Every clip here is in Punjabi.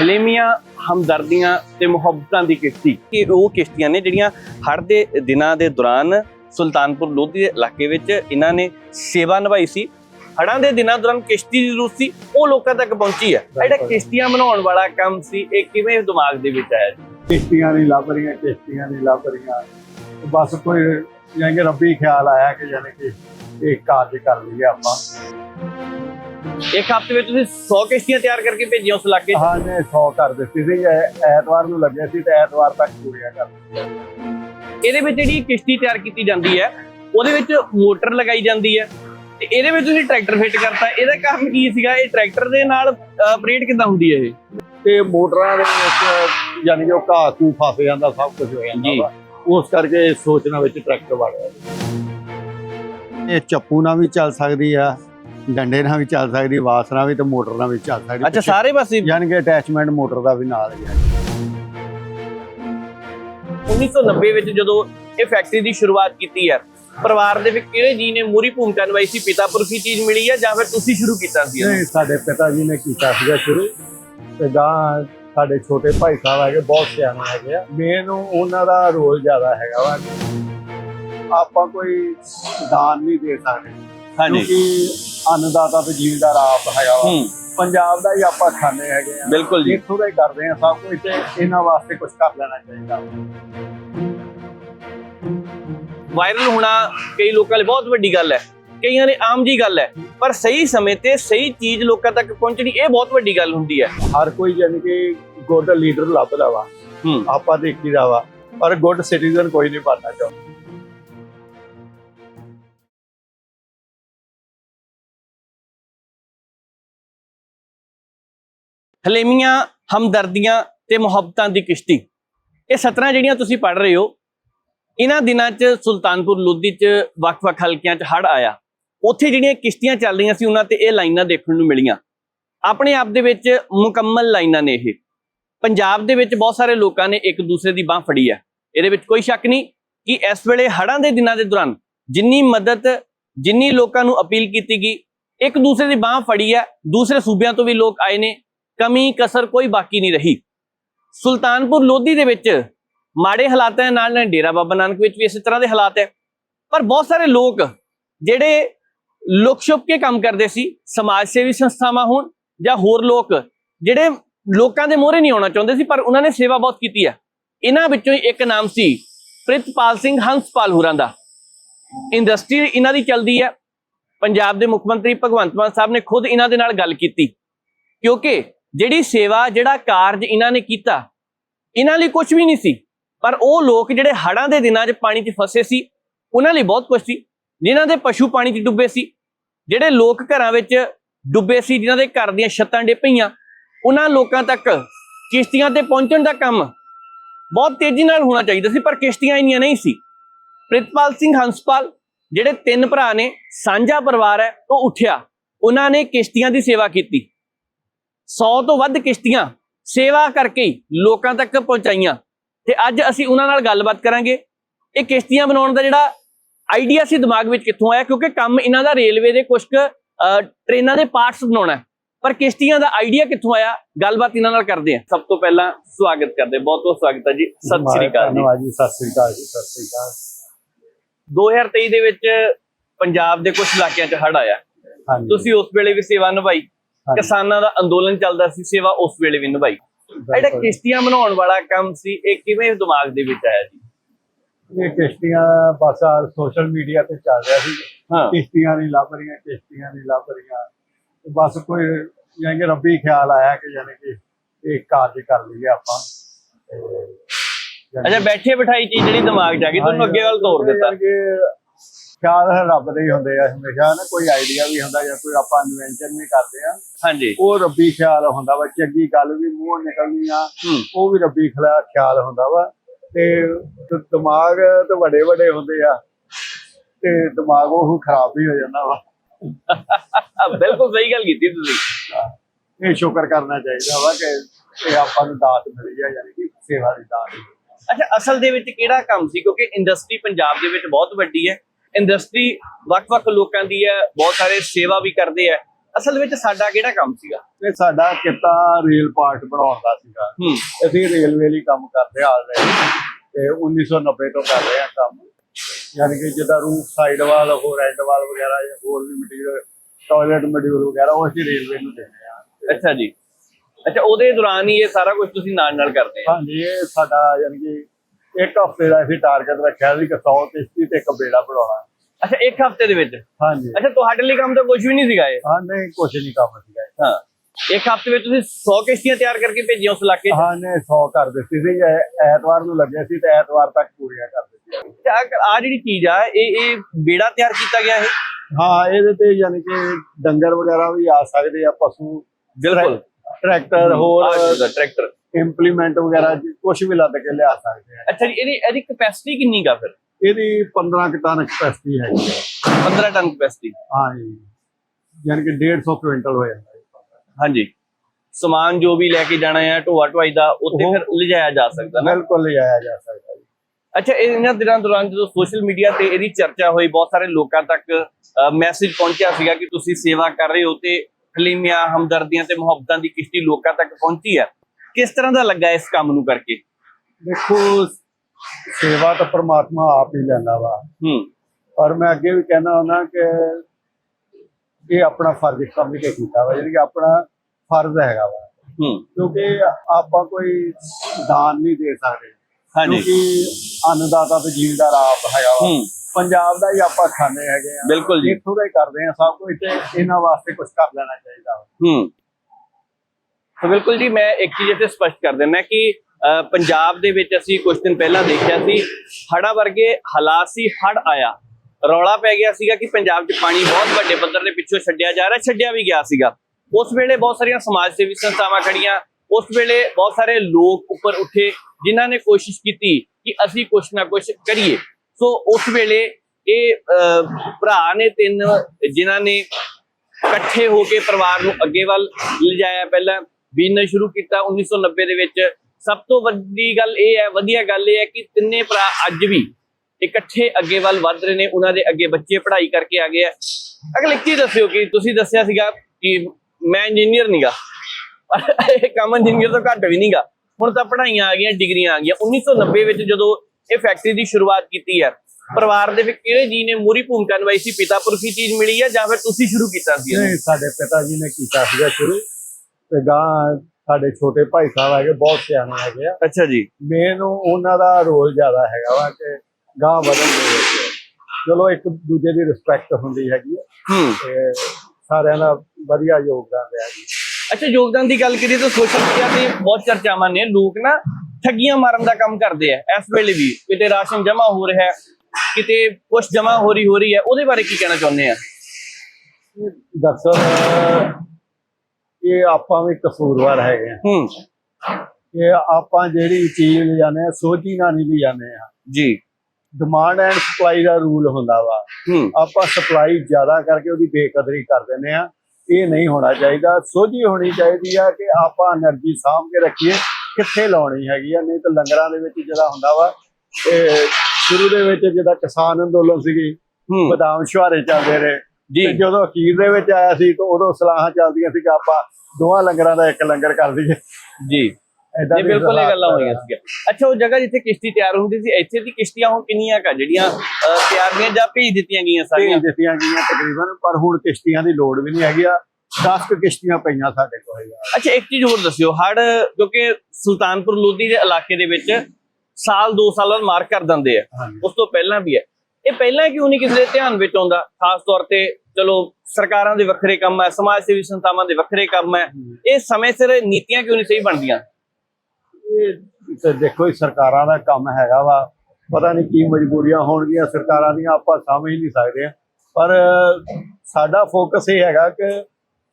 ਹਲੇਮੀਆਂ ਹਮਦਰਦੀਆਂ ਤੇ ਮੁਹੱਬਤਾਂ ਦੀ ਕਿਸ਼ਤੀ। ਇਹ ਉਹ ਕਿਸ਼ਤੀਆਂ ਨੇ ਜਿਹੜੀਆਂ ਹੜ੍ਹ ਦੇ ਦਿਨਾਂ ਦੇ ਦੌਰਾਨ ਸੁਲਤਾਨਪੁਰ ਲੋਧੀ ਦੇ ਇਲਾਕੇ ਵਿੱਚ ਇਹਨਾਂ ਨੇ ਸੇਵਾ ਨਿਭਾਈ ਸੀ। ਹੜ੍ਹਾਂ ਦੇ ਦਿਨਾਂ ਦੌਰਾਨ ਕਿਸ਼ਤੀ ਦੀ ਜ਼ਰੂਰਤ ਸੀ ਉਹ ਲੋਕਾਂ ਤੱਕ ਪਹੁੰਚੀ ਹੈ। ਜਿਹੜਾ। ਕਿਸ਼ਤੀਆਂ ਬਣਾਉਣ ਵਾਲਾ ਕੰਮ ਸੀ ਇਹ ਕਿਵੇਂ ਦਿਮਾਗ ਦੇ ਵਿੱਚ ਆਇਆ ਜੀ? ਕਿਸ਼ਤੀਆਂ ਨਹੀਂ ਲੱਭ ਰਹੀਆਂ ਕਿਸ਼ਤੀਆਂ ਨਹੀਂ ਲੱਭ ਰਹੀਆਂ। ਬਸ ਕੋਈ ਯਾਨੀ ਰੱਬੀ ਖਿਆਲ ਆਇਆ ਕਿ ਯਾਨੀ ਕਿ ਇਹ ਕਾਰਜ ਕਰ ਲਈਏ ਆਪਾਂ। ਇੱਕ ਹਫ਼ਤੇ ਵਿੱਚ ਤੁਸੀਂ 100 ਕਿਸ਼ਤੀਆਂ ਤਿਆਰ ਕਰਕੇ ਭੇਜੀਆਂ ਉਸ ਇਲਾਕੇ 'ਚ? ਹਾਂ ਨੇ 100 ਕਰ ਦਿੱਤੀ ਸੀ ਐ- ਐਤਵਾਰ ਨੂੰ ਲੱਗੇ ਸੀ ਤੇ ਐਤਵਾਰ ਤੱਕ ਪੂਰੀਆਂ ਕਰ ਦਿੱਤੀਆਂ। ਇਹਦੇ ਵਿੱਚ ਜਿਹੜੀ ਕਿਸ਼ਤੀ ਤਿਆਰ ਕੀਤੀ ਜਾਂਦੀ ਹੈ ਉਹਦੇ ਵਿੱਚ ਮੋਟਰ ਲਗਾਈ ਜਾਂਦੀ ਹੈ ਤੇ ਇਹਦੇ ਵਿੱਚ ਤੁਸੀਂ ਟਰੈਕਟਰ ਫਿੱਟ ਕਰਤਾ। ਇਹਦਾ ਕਾਰਨ ਕੀ ਸੀਗਾ? ਇਹ ਟਰੈਕਟਰ ਦੇ ਨਾਲ ਆਪਰੇਟ ਕਿੱਦਾਂ ਹੁੰਦੀ ਹੈ ਇਹ? ਤੇ ਮੋਟਰਾਂ ਦੇ ਵਿੱਚ ਯਾਨੀ ਕਿ ਉਹ ਘਾਹ ਕੂ ਫਸ ਜਾਂਦਾ ਸਭ ਕੁਝ ਹੋ ਜਾਂਦਾ ਜੀ। ਵਾ। ਉਸ ਕਰਕੇ ਸੋਚਣਾ ਵਿੱਚ ਟਰੈਕਟਰ ਵੜਿਆ ਇਹ ਚੱਪੂ ਨਾਲ ਵੀ ਚੱਲ ਸਕਦੀ ਆ। ਡੰਡੇ ਨਾਲ ਵੀ ਚੱਲ ਸਕਦੀ ਵਾਸ ਨਾਲ ਵੀ ਤੇ ਮੋਟਰ ਨਾਲ ਵੀ ਚੱਲ ਸਕਦੀ। ਅੱਛਾ ਸਾਰੇ ਪਾਸੇ? ਯਾਨੀ ਕਿ ਅਟੈਚਮੈਂਟ ਮੋਟਰ ਦਾ ਵੀ ਨਾਲ ਹੀ ਹੈ। 1990 ਵਿੱਚ ਜਦੋਂ ਇਹ ਫੈਕਟਰੀ ਦੀ ਸ਼ੁਰੂਆਤ ਕੀਤੀ ਹੈ ਪਰਿਵਾਰ ਦੇ ਵਿੱਚ ਕਿਹੜੇ ਜੀ ਨੇ ਮੂਰੀ ਭੂਮਿਕਾ ਨਿਭਾਈ ਸੀ? ਪਿਤਾ ਪੁਰਖੀ ਚੀਜ਼ ਮਿਲੀ ਹੈ ਜਾਂ ਫਿਰ ਤੁਸੀਂ ਸ਼ੁਰੂ ਕੀਤਾ ਸੀ? ਨਹੀਂ ਸਾਡੇ ਪਿਤਾ ਜੀ ਨੇ ਕੀਤਾ ਸੀਗਾ ਸ਼ੁਰੂ। ਤੇ ਗਾਂ ਸਾਡੇ ਛੋਟੇ ਭਾਈ ਸਾਹਿਬ ਹੈਗੇ ਬਹੁਤ ਸਿਆਣੇ ਹੈਗੇ ਆ। ਮੇਨ ਉਹਨਾਂ ਦਾ ਰੋਲ ਜ਼ਿਆਦਾ ਹੈਗਾ ਵਾ। ਆਪਾਂ ਕੋਈ ਦਾਨ ਨਹੀਂ ਦੇ ਸਕਦੇ। ਹਾਂਜੀ। ਕਿਉਂਕਿ ਅੰਨਦਾਤਾ ਤੇ ਜੀਵਦਾਰ ਆਪ ਹੈਗਾ ਵਾ। ਹੂੰ। ਪੰਜਾਬ ਦਾ ਹੀ ਆਪਾਂ ਖਾਣੇ ਹੈਗੇ ਆ। ਬਿਲਕੁਲ ਜੀ। ਇੱਥੋਂ ਦਾ ਹੀ ਕਰਦੇ ਆ ਸਭ ਕੁਝ ਤੇ ਇਹਨਾਂ ਵਾਸਤੇ ਕੁਝ ਕਰ ਲੈਣਾ ਚਾਹੀਦਾ। ਵਾਇਰਲ ਹੋਣਾ ਕਈ ਲੋਕਾਂ ਲਈ ਬਹੁਤ ਵੱਡੀ ਗੱਲ ਹੈ। ਕਈਆਂ ਲਈ ਆਮ ਜੀ ਗੱਲ ਹੈ। ਪਰ ਸਹੀ ਸਮੇਂ ਤੇ ਸਹੀ ਚੀਜ਼ ਲੋਕਾਂ ਤੱਕ ਪਹੁੰਚਣੀ ਇਹ ਬਹੁਤ ਵੱਡੀ ਗੱਲ ਹੁੰਦੀ ਹੈ। ਹਰ ਕੋਈ ਯਾਨੀ ਕਿ ਗੁੱਡ ਲੀਡਰ ਲੱਭਦਾ ਵਾ। ਆਪਾਂ ਦੇਖੀਦਾ ਵਾ। ਪਰ ਗੁੱਡ ਸਿਟੀਜ਼ਨ ਕੋਈ ਨਹੀਂ ਬਣਨਾ ਚਾਹੁੰਦਾ। ਹਲੇਮੀਆਂ, ਹਮਦਰਦੀਆਂ ਤੇ ਮੁਹੱਬਤਾਂ ਦੀ ਕਿਸ਼ਤੀ। ਇਹ ਸਤਰਾਂ ਜਿਹੜੀਆਂ ਤੁਸੀਂ ਪੜ ਰਹੇ ਹੋ, ਇਹਨਾਂ ਦਿਨਾਂ 'ਚ ਸੁਲਤਾਨਪੁਰ ਲੋਧੀ 'ਚ ਵੱਖ-ਵੱਖ ਹਲਕਿਆਂ 'ਚ ਹੜ ਆਇਆ। ਉੱਥੇ ਜਿਹੜੀਆਂ ਕਿਸ਼ਤੀਆਂ ਚੱਲ ਰਹੀਆਂ ਸੀ, ਉਹਨਾਂ ਤੇ ਇਹ ਲਾਈਨਾਂ ਦੇਖਣ ਨੂੰ ਮਿਲੀਆਂ। ਆਪਣੇ ਆਪ ਦੇ ਵਿੱਚ ਮੁਕੰਮਲ ਲਾਈਨਾਂ ਨੇ ਇਹ। ਪੰਜਾਬ ਦੇ ਵਿੱਚ ਬਹੁਤ ਸਾਰੇ ਲੋਕਾਂ ਨੇ ਇੱਕ ਦੂਸਰੇ ਦੀ ਬਾਹ ਫੜੀ ਹੈ। ਇਹਦੇ ਵਿੱਚ ਕੋਈ ਸ਼ੱਕ ਨਹੀਂ ਕਿ ਇਸ ਵੇਲੇ ਹੜ੍ਹਾਂ ਦੇ ਦਿਨਾਂ ਦੇ ਦੌਰਾਨ ਜਿੰਨੀ ਮਦਦ, ਜਿੰਨੀ ਲੋਕਾਂ ਨੂੰ ਅਪੀਲ ਕੀਤੀ ਗਈ, ਇੱਕ ਦੂਸਰੇ ਦੀ ਬਾਹ ਫੜੀ ਹੈ। ਦੂਸਰੇ ਸੂਬਿਆਂ ਤੋਂ ਵੀ ਲੋਕ ਆਏ ਨੇ। ਕਮੀ ਕਸਰ ਕੋਈ ਬਾਕੀ ਨਹੀਂ ਰਹੀ। ਸੁਲਤਾਨਪੁਰ ਲੋਧੀ ਦੇ ਵਿੱਚ ਮਾੜੇ ਹਾਲਾਤਾਂ ਦੇ ਨਾਲ ਨਾਲ ਡੇਰਾ ਬਾਬਾ ਨਾਨਕ ਵਿੱਚ ਵੀ ਇਸੇ ਤਰ੍ਹਾਂ ਦੇ ਹਾਲਾਤ ਹੈ। ਪਰ ਬਹੁਤ ਸਾਰੇ ਲੋਕ ਜਿਹੜੇ ਲੁਕ ਛੁਪ ਕੇ ਕੰਮ ਕਰਦੇ ਸੀ, ਸਮਾਜ ਸੇਵੀ ਸੰਸਥਾਵਾਂ ਹੋਣ ਜਾਂ ਹੋਰ ਲੋਕ ਜਿਹੜੇ ਲੋਕਾਂ ਦੇ ਮੋਹਰੇ ਨਹੀਂ ਆਉਣਾ ਚਾਹੁੰਦੇ ਸੀ, ਪਰ ਉਹਨਾਂ ਨੇ ਸੇਵਾ ਬਹੁਤ ਕੀਤੀ ਹੈ। ਇਹਨਾਂ ਵਿੱਚੋਂ ਹੀ ਇੱਕ ਨਾਮ ਸੀ ਪ੍ਰਿਤਪਾਲ ਸਿੰਘ ਹੰਸਪਾਲ ਹੁਰਾਂ ਦਾ। ਇੰਡਸਟਰੀ ਇਹਨਾਂ ਦੀ ਚੱਲਦੀ ਹੈ। ਪੰਜਾਬ ਦੇ ਮੁੱਖ ਮੰਤਰੀ ਭਗਵੰਤ ਮਾਨ ਸਾਹਿਬ ਨੇ ਖੁਦ ਇਹਨਾਂ ਦੇ ਨਾਲ ਗੱਲ ਕੀਤੀ। ਕਿਉਂਕਿ ਜਿਹੜੀ ਸੇਵਾ, ਜਿਹੜਾ ਕਾਰਜ ਇਹਨਾਂ ਨੇ ਕੀਤਾ, ਇਹਨਾਂ ਲਈ ਕੁਝ ਵੀ ਨਹੀਂ ਸੀ, ਪਰ ਉਹ ਲੋਕ ਜਿਹੜੇ ਹੜ੍ਹਾਂ ਦੇ ਦਿਨਾਂ 'ਚ ਪਾਣੀ 'ਚ ਫਸੇ ਸੀ, ਉਹਨਾਂ ਲਈ ਬਹੁਤ ਕੁਝ ਸੀ, ਜਿਨ੍ਹਾਂ ਦੇ ਪਸ਼ੂ ਪਾਣੀ 'ਚ ਡੁੱਬੇ ਸੀ, ਜਿਹੜੇ ਲੋਕ ਘਰਾਂ ਵਿੱਚ ਡੁੱਬੇ ਸੀ, ਜਿਨ੍ਹਾਂ ਦੇ ਘਰ ਦੀਆਂ ਛੱਤਾਂ ਡੇ ਪਈਆਂ, ਉਹਨਾਂ ਲੋਕਾਂ ਤੱਕ ਕਿਸ਼ਤੀਆਂ ਤੇ ਪਹੁੰਚਣ ਦਾ ਕੰਮ ਬਹੁਤ ਤੇਜ਼ੀ ਨਾਲ ਹੋਣਾ ਚਾਹੀਦਾ ਸੀ, ਪਰ ਕਿਸ਼ਤੀਆਂ ਇੰਨੀਆਂ ਨਹੀਂ ਸੀ। ਪ੍ਰਿਤਪਾਲ ਸਿੰਘ ਹੰਸਪਾਲ, ਜਿਹੜੇ ਤਿੰਨ ਭਰਾ ਨੇ, ਸਾਂਝਾ ਪਰਿਵਾਰ ਹੈ, ਉਹ ਉੱਠਿਆ, ਉਹਨਾਂ ਨੇ ਕਿਸ਼ਤੀਆਂ ਦੀ ਸੇਵਾ ਕੀਤੀ। 100 ਤੋਂ ਵੱਧ ਕਿਸ਼ਤੀਆਂ ਸੇਵਾ ਕਰਕੇ ਲੋਕਾਂ ਤੱਕ ਪਹੁੰਚਾਈਆਂ। ਤੇ ਅੱਜ ਅਸੀਂ ਉਹਨਾਂ ਨਾਲ ਗੱਲਬਾਤ ਕਰਾਂਗੇ। ਇਹ ਕਿਸ਼ਤੀਆਂ ਬਣਾਉਣ ਦਾ ਜਿਹੜਾ ਆਈਡੀਆ ਸੀ ਦਿਮਾਗ ਵਿੱਚ ਕਿੱਥੋਂ ਆਇਆ? ਕਿਉਂਕਿ ਕੰਮ ਇਹਨਾਂ ਦਾ ਰੇਲਵੇ ਦੇ ਕੁਝ ਟ੍ਰੇਨਾਂ ਦੇ ਪਾਰਟਸ ਬਣਾਉਣਾ। ਪਰ ਕਿਸ਼ਤੀਆਂ ਦਾ ਆਈਡੀਆ ਕਿੱਥੋਂ ਆਇਆ? ਗੱਲਬਾਤ ਇਹਨਾਂ ਨਾਲ ਕਰਦੇ ਹਾਂ। ਸਭ ਤੋਂ ਪਹਿਲਾਂ ਸਵਾਗਤ ਕਰਦੇ ਬਹੁਤ ਬਹੁਤ ਸਵਾਗਤ ਹੈ ਜੀ। ਸਤਿ ਸ੍ਰੀ ਅਕਾਲ ਜੀ। ਧੰਨਵਾਦ ਜੀ। ਸਤਿ ਸ੍ਰੀ ਅਕਾਲ ਜੀ ਸਤਿ ਸ੍ਰੀ ਅਕਾਲ। 2023 ਦੇ ਵਿੱਚ ਪੰਜਾਬ ਦੇ ਕੁਝ ਇਲਾਕਿਆਂ 'ਚ ਹੜ੍ਹ ਆਇਆ। ਤੁਸੀਂ ਉਸ ਵੇਲੇ ਵੀ ਸੇਵਾ ਨਿਭਾਈ। ਕਿਸਾਨਾਂ ਦਾ ਅੰਦੋਲਨ ਚੱਲਦਾ ਸੀ ਸੇਵਾ ਉਸ ਵੇਲੇ ਵੀ ਨਿਭਾਈ। ਜਿਹੜਾ। ਕਿਸ਼ਤੀਆਂ ਬਣਾਉਣ ਵਾਲਾ ਕੰਮ ਸੀ ਇਹ ਕਿਵੇਂ ਦਿਮਾਗ ਦੇ ਵਿੱਚ ਆਇਆ ਜੀ? ਇਹ ਕਿਸ਼ਤੀਆਂ ਬਸ ਸੋਸ਼ਲ ਮੀਡੀਆ ਤੇ ਚੱਲ ਰਿਹਾ ਸੀ। ਹਾਂ। ਕਿਸ਼ਤੀਆਂ ਨਹੀਂ ਲੱਭ ਰਹੀਆਂ ਕਿਸ਼ਤੀਆਂ ਨਹੀਂ ਲੱਭ ਰਹੀਆਂ। ਬਸ ਕੋਈ ਯਾਨੀ ਕਿ ਰੱਬੀ ਖਿਆਲ ਆਇਆ ਕਿ ਯਾਨੀ ਕਿ ਇਹ ਕਾਰਜ ਕਰ ਲਈਏ ਆਪਾਂ। ਅੱਛਾ ਬੈਠੇ ਬਿਠਾਈ ਚੀਜ਼ ਜਿਹੜੀ ਦਿਮਾਗ 'ਚ ਆ ਗਈ ਤੁਹਾਨੂੰ ਅੱਗੇ ਵੱਲ ਤੋਰ ਦਿੱਤਾ। ਖਿਆਲ ਰੱਬ ਦੇ ਹੀ ਹੁੰਦੇ ਆ ਹਮੇਸ਼ਾ ਨਾ ਕੋਈ ਆਈਡੀਆ ਵੀ ਹੁੰਦਾ ਜਾਂ ਕੋਈ ਆਪਾਂ ਇਨਵੈਂਸ਼ਨ ਵੀ ਕਰਦੇ ਆ। ਹਾਂਜੀ। ਉਹ ਰੱਬੀ ਖਿਆਲ ਹੁੰਦਾ ਵਾ ਚੰਗੀ ਗੱਲ ਵੀ ਮੂੰਹੋਂ ਨਿਕਲਣੀ ਆ ਹੂੰ। ਉਹ ਵੀ ਰੱਬੀ ਖਿਆਲ ਹੁੰਦਾ ਵਾ। ਤੇ ਦਿਮਾਗ ਤੇ ਵੱਡੇ ਵੱਡੇ ਹੁੰਦੇ ਆ ਤੇ ਦਿਮਾਗ ਉਹ ਖਰਾਬ ਵੀ ਹੋ ਜਾਂਦਾ ਵਾ। ਬਿਲਕੁਲ ਸਹੀ ਗੱਲ ਕੀਤੀ ਤੁਸੀਂ। ਇਹ ਸ਼ੁਕਰ ਕਰਨਾ ਚਾਹੀਦਾ ਵਾ ਕਿ ਇਹ ਆਪਾਂ ਨੂੰ ਦਾਤ ਮਿਲੀ ਆ ਯਾਨੀ ਕਿ ਸੇਵਾ ਦੀ ਦਾਤ। ਅੱਛਾ ਅਸਲ ਦੇ ਵਿੱਚ ਕਿਹੜਾ ਕੰਮ ਸੀ? ਕਿਉਂਕਿ ਇੰਡਸਟਰੀ ਪੰਜਾਬ ਦੇ ਵਿੱਚ ਬਹੁਤ ਵੱਡੀ ਹੈ। ਇੰਡਸਟਰੀ ਵੱਖ-ਵੱਖ ਲੋਕਾਂ ਦੀ ਹੈ ਬਹੁਤ ਸਾਰੇ ਸੇਵਾ ਵੀ ਕਰਦੇ ਆ ਅਸਲ ਵਿੱਚ ਸਾਡਾ ਕਿਹੜਾ ਕੰਮ ਸੀਗਾ? ਤੇ ਸਾਡਾ ਕਿੱਤਾ ਰੇਲ ਪਾਰਟ ਬਣਾਉਣ ਦਾ ਸੀਗਾ। ਅਸੀਂ ਰੇਲਵੇ ਲਈ ਕੰਮ ਕਰਦੇ ਆ ਰਹੇ ਤੇ 1990 ਤੋਂ ਕਰ ਰਹੇ ਆ ਕੰਮ। ਯਾਨੀ ਕਿ ਜਿੱਦਾਂ ਰੂਫ ਸਾਈਡ ਵਾਲ ਹੋਰ ਐਂਡ ਵਾਲ ਵਗੈਰਾ ਜਾਂ ਹੋਰ ਵੀ ਮਟੀਰੀਅਲ ਟਾਇਲਟ ਮੋਡਿਊਲ ਵਗੈਰਾ ਉਹ ਅਸੀਂ ਰੇਲਵੇ ਨੂੰ ਦਿੰਦੇ ਆ ਅੱਛਾ ਜੀ। ਅੱਛਾ ਉਹਦੇ ਦੌਰਾਨ ਹੀ ਇਹ ਸਾਰਾ ਕੁਝ ਤੁਸੀਂ ਨਾਲ ਨਾਲ ਕਰਦੇ ਆ ਹਾਂਜੀ ਇਹ ਸਾਡਾ ਯਾਨੀ ਕਿ ਇੱਕ ਹਫ਼ਤੇ ਦਾ ਅਸੀਂ ਟਾਰਗੇਟ ਰੱਖਿਆ ਸੀ ਕਿ 100 ਕਿਸ਼ਤੀ ਤੇ ਇੱਕ ਬੇੜਾ ਬਣਾਉਣਾ। ਅੱਛਾ ਇੱਕ ਹਫ਼ਤੇ ਦੇ ਵਿੱਚ? ਹਾਂਜੀ। ਅੱਛਾ ਤੁਹਾਡੇ ਲਈ ਕੰਮ ਤਾਂ ਕੁਝ ਵੀ ਨਹੀਂ ਸੀਗਾ ਇਹ? ਹਾਂ ਨਹੀਂ ਕੁਛ ਨਹੀਂ ਕੰਮ ਸੀਗਾ ਇਹ। ਹਾਂ। ਇੱਕ ਹਫ਼ਤੇ ਵਿੱਚ ਤੁਸੀਂ 100 ਕਿਸ਼ਤੀਆਂ ਤਿਆਰ ਕਰਕੇ ਭੇਜੀਆਂ ਉਸ ਇਲਾਕੇ 'ਚ? ਹਾਂ ਨੇ 100 ਕਰ ਦਿੱਤੀ ਸੀ। ਐ- ਐਤਵਾਰ ਨੂੰ ਲੱਗੇ ਸੀ ਤੇ ਐਤਵਾਰ ਤੱਕ ਪੂਰੀਆਂ ਕਰ ਦਿੱਤੀਆਂ। ਆ ਜਿਹੜੀ ਚੀਜ਼ ਆ ਇਹ ਇਹ ਬੇੜਾ ਤਿਆਰ ਕੀਤਾ ਗਿਆ ਇਹ? ਹਾਂ ਇਹਦੇ ਤੇ ਯਾਨੀ ਕਿ ਡੰਗਰ ਵਗੈਰਾ ਵੀ ਆ ਸਕਦੇ ਆ ਪਸ਼ੂ ਬਿਲਕੁਲ। ਟਰੈਕਟਰ ਹੋਰ ਟਰੈਕਟਰ। ਇੰਪਲੀਮੈਂਟ ਵਗੈਰਾ ਕੁਝ ਵੀ ਲੱਦ ਕੇ ਲਿਆ ਸਕਦੇ ਆ। ਅੱਛਾ ਜੀ ਇਹਦੀ ਇਹਦੀ ਕਪੈਸਿਟੀ ਕਿੰਨੀ ਕਾ ਫਿਰ? ਇਹਦੀ 15 ਕੁ ਟਨ ਕਪੈਸਿਟੀ ਆ 15 ਟਨ ਕਪੈਸਿਟੀ ਹਾਂ ਜੀ। ਯਾਨੀ ਕਿ 150 ਕੁਇੰਟਲ ਹੋ ਜਾਂਦਾ ਜੀ। ਹਾਂਜੀ। ਸਮਾਨ ਜੋ ਵੀ ਲੈ ਕੇ ਜਾਣਾ ਹੈ ਢੋਆ ਢੁਆਈ ਦਾ ਉੱਥੇ ਫਿਰ ਲਿਜਾਇਆ ਜਾ ਸਕਦਾ ਨਾ? ਬਿਲਕੁਲ ਲਿਆਇਆ ਜਾ ਸਕਦਾ ਅੱਛਾ ਇਹ ਇਹਨਾਂ ਦਿਨਾਂ ਦੌਰਾਨ ਜਦੋਂ ਸੋਸ਼ਲ ਮੀਡੀਆ ਤੇ ਇਹਦੀ ਚਰਚਾ ਹੋਈ ਬਹੁਤ ਸਾਰੇ ਲੋਕਾਂ ਤੱਕ ਮੈਸੇਜ ਪਹੁੰਚਿਆ ਸੀਗਾ ਕਿ ਤੁਸੀਂ ਸੇਵਾ ਕਰ ਰਹੇ ਹੋ ਤੇ ਹਲੀਮੀਆਂ ਹਮਦਰਦੀਆਂ ਤੇ ਮੁਹੱਬਤਾਂ ਦੀ ਕਿਸ਼ਤੀ ਲੋਕਾਂ ਤੱਕ ਪਹੁੰਚੀ ਹੈ। ਕਿਸ ਤਰ੍ਹਾਂ ਦਾ ਲੱਗਾ ਇਸ ਕੰਮ ਨੂੰ ਕਰਕੇ? ਦੇਖੋ ਸੇਵਾ ਤਾਂ ਪ੍ਰਮਾਤਮਾ ਆਪ ਹੀ ਲੈਂਦਾ ਵਾ। ਹੂੰ। ਪਰ ਮੈਂ ਅੱਗੇ ਵੀ ਕਹਿਣਾ ਹੁੰਦਾ ਕਿ ਇਹ ਆਪਣਾ ਫਰਜ਼ ਸਮਝ ਕੇ ਕੀਤਾ ਵਾ ਕਿ ਆਪਣਾ ਫਰਜ਼ ਹੈਗਾ ਵਾ। ਹੂੰ। ਕਿਉਂਕਿ ਆਪਾਂ ਕੋਈ ਦਾਨ ਨਹੀਂ ਦੇ ਸਕਦੇ। ਹਾਂਜੀ। ਕਿਉਂਕਿ ਅੰਨਦਾਤਾ ਤੇ ਜੀਵਦਾਰ ਆਪ ਹੈਗਾ ਵਾ। ਪੰਜਾਬ ਦਾ ਹੀ ਆਪਾਂ ਖਾਣੇ ਹੈਗੇ ਆ। ਬਿਲਕੁਲ ਜੀ। ਇੱਥੋਂ ਦਾ ਹੀ ਕਰਦੇ ਆ ਸਭ ਕੁਝ ਤੇ ਇਹਨਾਂ ਵਾਸਤੇ ਕੁਝ ਕਰ ਲੈਣਾ ਚਾਹੀਦਾ। ਹੂੰ। ਤਾਂ ਬਿਲਕੁਲ ਜੀ, ਮੈਂ ਇੱਕ ਚੀਜ਼ ਇੱਥੇ ਸਪਸ਼ਟ ਕਰ ਦਿੰਦਾ ਕਿ ਪੰਜਾਬ ਦੇ ਵਿੱਚ ਅਸੀਂ ਕੁਝ ਦਿਨ ਪਹਿਲਾਂ ਦੇਖਿਆ ਸੀ ਹੜਾ ਵਰਗੇ ਹਾਲਾਤ ਸੀ ਹੜ ਆਇਆ। ਰੌਲਾ ਪੈ ਗਿਆ ਸੀਗਾ ਕਿ ਪੰਜਾਬ 'ਚ ਪਾਣੀ ਬਹੁਤ ਵੱਡੇ ਪੱਧਰ ਦੇ ਪਿੱਛੋਂ ਛੱਡਿਆ ਜਾ ਰਿਹਾ, ਛੱਡਿਆ ਵੀ ਗਿਆ ਸੀਗਾ। ਉਸ ਵੇਲੇ ਬਹੁਤ ਸਾਰੀਆਂ ਸਮਾਜ ਸੇਵੀ ਸੰਸਥਾਵਾਂ ਖੜੀਆਂ ਉਸ ਵੇਲੇ ਬਹੁਤ ਸਾਰੇ ਲੋਕ ਉੱਪਰ ਉੱਠੇ, ਜਿਨ੍ਹਾਂ ਨੇ ਕੋਸ਼ਿਸ਼ ਕੀਤੀ ਕਿ ਅਸੀਂ ਕੁਝ ਨਾ ਕੁਝ ਕਰੀਏ। ਸੋ ਉਸ ਵੇਲੇ ਇਹ ਭਰਾ ਨੇ ਤਿੰਨ, ਜਿਨ੍ਹਾਂ ਨੇ ਇਕੱਠੇ ਹੋ ਕੇ ਪਰਿਵਾਰ ਨੂੰ ਅੱਗੇ ਵੱਲ ਲਿਜਾਇਆ ਪਹਿਲਾਂ ਬਿਜ਼ਨਸ ਸ਼ੁਰੂ ਕੀਤਾ 1990 ਦੇ ਵਿੱਚ। ਸਭ ਤੋਂ ਵੱਡੀ ਗੱਲ ਇਹ ਹੈ, ਵਧੀਆ ਗੱਲ ਇਹ ਹੈ ਕਿ ਤਿੰਨੇ ਭਰਾ ਅੱਜ ਵੀ ਇਕੱਠੇ ਅੱਗੇ ਵੱਲ ਵੱਧ ਰਹੇ ਨੇ। ਉਹਨਾਂ ਦੇ ਅੱਗੇ ਬੱਚੇ ਪੜ੍ਹਾਈ ਕਰਕੇ ਆ ਗਏ ਆ। ਅਗਲੇ ਕੀ ਦੱਸਿਓ ਕਿ ਤੁਸੀਂ ਦੱਸਿਆ ਸੀਗਾ ਕਿ ਮੈਂ ਇੰਜੀਨੀਅਰ ਨਹੀਂਗਾ ਇਹ ਕੰਮ ਇੰਜੀਨੀਅਰ ਤੋਂ ਘੱਟ ਵੀ ਨਹੀਂਗਾ ਹੁਣ ਤਾਂ ਪੜ੍ਹਾਈਆਂ ਆ ਗਈਆਂ, ਡਿਗਰੀਆਂ ਆ ਗਈਆਂ। 1990 ਵਿੱਚ ਜਦੋਂ ਇਹ ਫੈਕਟਰੀ ਦੀ ਸ਼ੁਰੂਆਤ ਕੀਤੀ ਹੈ, ਪਰਿਵਾਰ ਦੇ ਵਿੱਚ ਕਿਹੜੇ ਜੀ ਨੇ ਮੂਰੀ ਭੂਮਿਕਾ ਨਿਭਾਈ ਸੀ? ਪਿਤਾ ਪੁਰਖੀ ਚੀਜ਼ ਮਿਲੀ ਹੈ ਜਾਂ ਫਿਰ ਤੁਸੀਂ ਸ਼ੁਰੂ ਕੀਤਾ ਸੀ ਨਹੀਂ, ਸਾਡੇ ਪਿਤਾ ਜੀ ਨੇ ਕੀਤਾ ਸੀਗਾ ਸ਼ੁਰੂ। ਤੇ ਗਾਂ ਸਾਡੇ ਛੋਟੇ ਭਾਈ ਸਾਹਿਬ ਹੈਗੇ ਬਹੁਤ ਸਿਆਣੇ ਹੈਗੇ ਆ। ਅੱਛਾ ਜੀ। ਮੇਨ ਉਹਨਾਂ ਦਾ ਰੋਲ ਜ਼ਿਆਦਾ ਹੈਗਾ ਵਾ ਕਿ ਗਾਂ ਵਧਣ ਦੇ ਵਿੱਚ। ਚਲੋ ਇੱਕ ਦੂਜੇ ਦੀ ਰਿਸਪੈਕਟ ਹੁੰਦੀ ਹੈਗੀ ਹੂੰ। ਤੇ ਸਾਰਿਆਂ ਦਾ ਵਧੀਆ ਯੋਗਦਾਨ ਰਿਹਾ ਜੀ। ਅੱਛਾ ਯੋਗਦਾਨ ਦੀ ਗੱਲ ਕਰੀਏ ਤਾਂ ਸੋਸ਼ਲ ਮੀਡੀਆ ਤੇ ਬਹੁਤ ਚਰਚਾਵਾਂ ਨੇ। ਲੋਕ ਨਾ ਠੱਗੀਆਂ ਮਾਰਨ ਦਾ ਕੰਮ ਕਰਦੇ ਆ। ਇਸ ਵੇਲੇ ਵੀ ਕਿਤੇ ਰਾਸ਼ਨ ਜਮ੍ਹਾਂ ਹੋ ਰਿਹਾ ਹੈ ਕਿਤੇ ਕੁਝ ਜਮ੍ਹਾਂ ਹੋ ਰਹੀ ਹੋ ਰਹੀ ਹੈ ਉਹਦੇ ਬਾਰੇ ਕੀ ਕਹਿਣਾ ਚਾਹੁੰਦੇ ਆ? ਦਰਅਸਲ ਕਿ ਆਪਾਂ ਵੀ ਕਸੂਰਵਾਰ ਹੈਗੇ ਆ। ਹੂੰ। ਕਿ ਆਪਾਂ ਜਿਹੜੀ ਚੀਜ਼ ਲਿਜਾਨੇ ਆ ਸੋਚੀ ਨਾਲ ਨਹੀਂ ਲਿਜਾਨੇ ਆ। ਜੀ। ਡਿਮਾਂਡ ਐਂਡ ਸਪਲਾਈ ਦਾ ਰੂਲ ਹੁੰਦਾ ਵਾ। ਆਪਾਂ ਸਪਲਾਈ ਜ਼ਿਆਦਾ ਕਰਕੇ ਉਹਦੀ ਬੇਕਦਰੀ ਕਰ ਦਿੰਦੇ ਆ। ਇਹ ਨਹੀਂ ਹੋਣਾ ਚਾਹੀਦਾ। ਸੋਝੀ ਹੋਣੀ ਚਾਹੀਦੀ ਆ ਕਿ ਆਪਾਂ એનર્ਜੀ ਸਾਂਭ ਕੇ ਰੱਖੀਏ। ਕਿੱਥੇ ਲਾਉਣੀ ਹੈਗੀ ਆ? ਨਹੀਂ ਤਾਂ ਲੰਗਰਾਂ ਦੇ ਵਿੱਚ ਜਿਹੜਾ ਹੁੰਦਾ ਵਾ ਇਹ ਸ਼ੁਰੂ ਦੇ ਵਿੱਚ ਜਿਹਦਾ ਕਿਸਾਨ ਅੰਦੋਲਨ ਸੀਗੀ ਬਦਾਮ ਸ਼ੁਹਾਰੇ ਚੱਲਦੇ ਰਹੇ। ਜੀ। ਜਦੋਂ ਅਖੀਰ ਦੇ ਵਿੱਚ ਆਇਆ ਸੀ ਤਾਂ ਉਦੋਂ ਸਲਾਹਾਂ ਚੱਲਦੀਆਂ ਸੀ ਕਿ ਆਪਾਂ ਦੋਹਾਂ ਲੰਗਰਾਂ ਦਾ ਇੱਕ ਲੰਗਰ ਕਰ ਦਈਏ। ਜੀ। ਜੀ ਬਿਲਕੁਲ ਇਹ ਗੱਲਾਂ ਹੋਈਆਂ ਸੀ ਅੱਛਾ ਉਹ ਜਗ੍ਹਾ ਜਿੱਥੇ ਕਿਸ਼ਤੀ ਤਿਆਰ ਹੁੰਦੀ ਸੀ ਇੱਥੇ ਦੀ ਕਿਸ਼ਤੀਆਂ ਹੁਣ ਕਿੰਨੀਆਂ ਕਾ ਜਿਹੜੀਆਂ ਤਿਆਰ ਦੀਆਂ ਜਾਂ ਭੇਜ ਦਿੱਤੀਆਂ ਗਈਆਂ ਸਾਰੀਆਂ? ਭੇਜ ਦਿੱਤੀਆਂ ਗਈਆਂ ਤਕਰੀਬਨ ਪਰ ਹੁਣ ਕਿਸ਼ਤੀਆਂ ਦੀ ਲੋੜ ਵੀ ਨਹੀਂ ਹੈਗੀ ਆ। 10 ਕੁ ਕਿਸ਼ਤੀਆਂ ਪਈਆਂ ਸਾਡੇ ਕੋਲ ਹੈਗਾ ਅੱਛਾ ਇੱਕ ਚੀਜ਼ ਹੋਰ ਦੱਸਿਓ। ਹੜ ਕਿਉਂਕਿ ਸੁਲਤਾਨਪੁਰ ਲੋਧੀ ਦੇ ਇਲਾਕੇ ਦੇ ਵਿੱਚ ਸਾਲ 2 ਸਾਲ ਬਾਅਦ ਮਾਰ ਕਰ ਦਿੰਦੇ ਆ। ਉਸ ਤੋਂ ਪਹਿਲਾਂ ਵੀ ਹੈ ਇਹ ਪਹਿਲਾਂ ਕਿਉਂ ਨਹੀਂ ਕਿਸੇ ਦੇ ਧਿਆਨ ਵਿੱਚ ਆਉਂਦਾ? ਖਾਸ ਤੌਰ ਤੇ ਚਲੋ ਸਰਕਾਰਾਂ ਦੇ ਵੱਖਰੇ ਕੰਮ ਹੈ ਸਮਾਜ ਸੇਵੀ ਸੰਸਥਾਵਾਂ ਦੇ ਵੱਖਰੇ ਕੰਮ ਹੈ। ਇਹ ਸਮੇਂ ਸਿਰ ਨੀਤੀਆਂ ਕਿਉਂ ਨਹੀਂ ਸਹੀ ਬਣਦੀਆਂ? ਇਹ ਦੇਖੋ ਇਹ ਸਰਕਾਰਾਂ ਦਾ ਕੰਮ ਹੈਗਾ ਵਾ। ਪਤਾ ਨਹੀਂ ਕੀ ਮਜਬੂਰੀਆਂ ਹੋਣਗੀਆਂ ਸਰਕਾਰਾਂ ਦੀਆਂ ਆਪਾਂ ਸਮਝ ਨਹੀਂ ਸਕਦੇ ਪਰ ਸਾਡਾ ਫੋਕਸ ਇਹ ਹੈਗਾ ਕਿ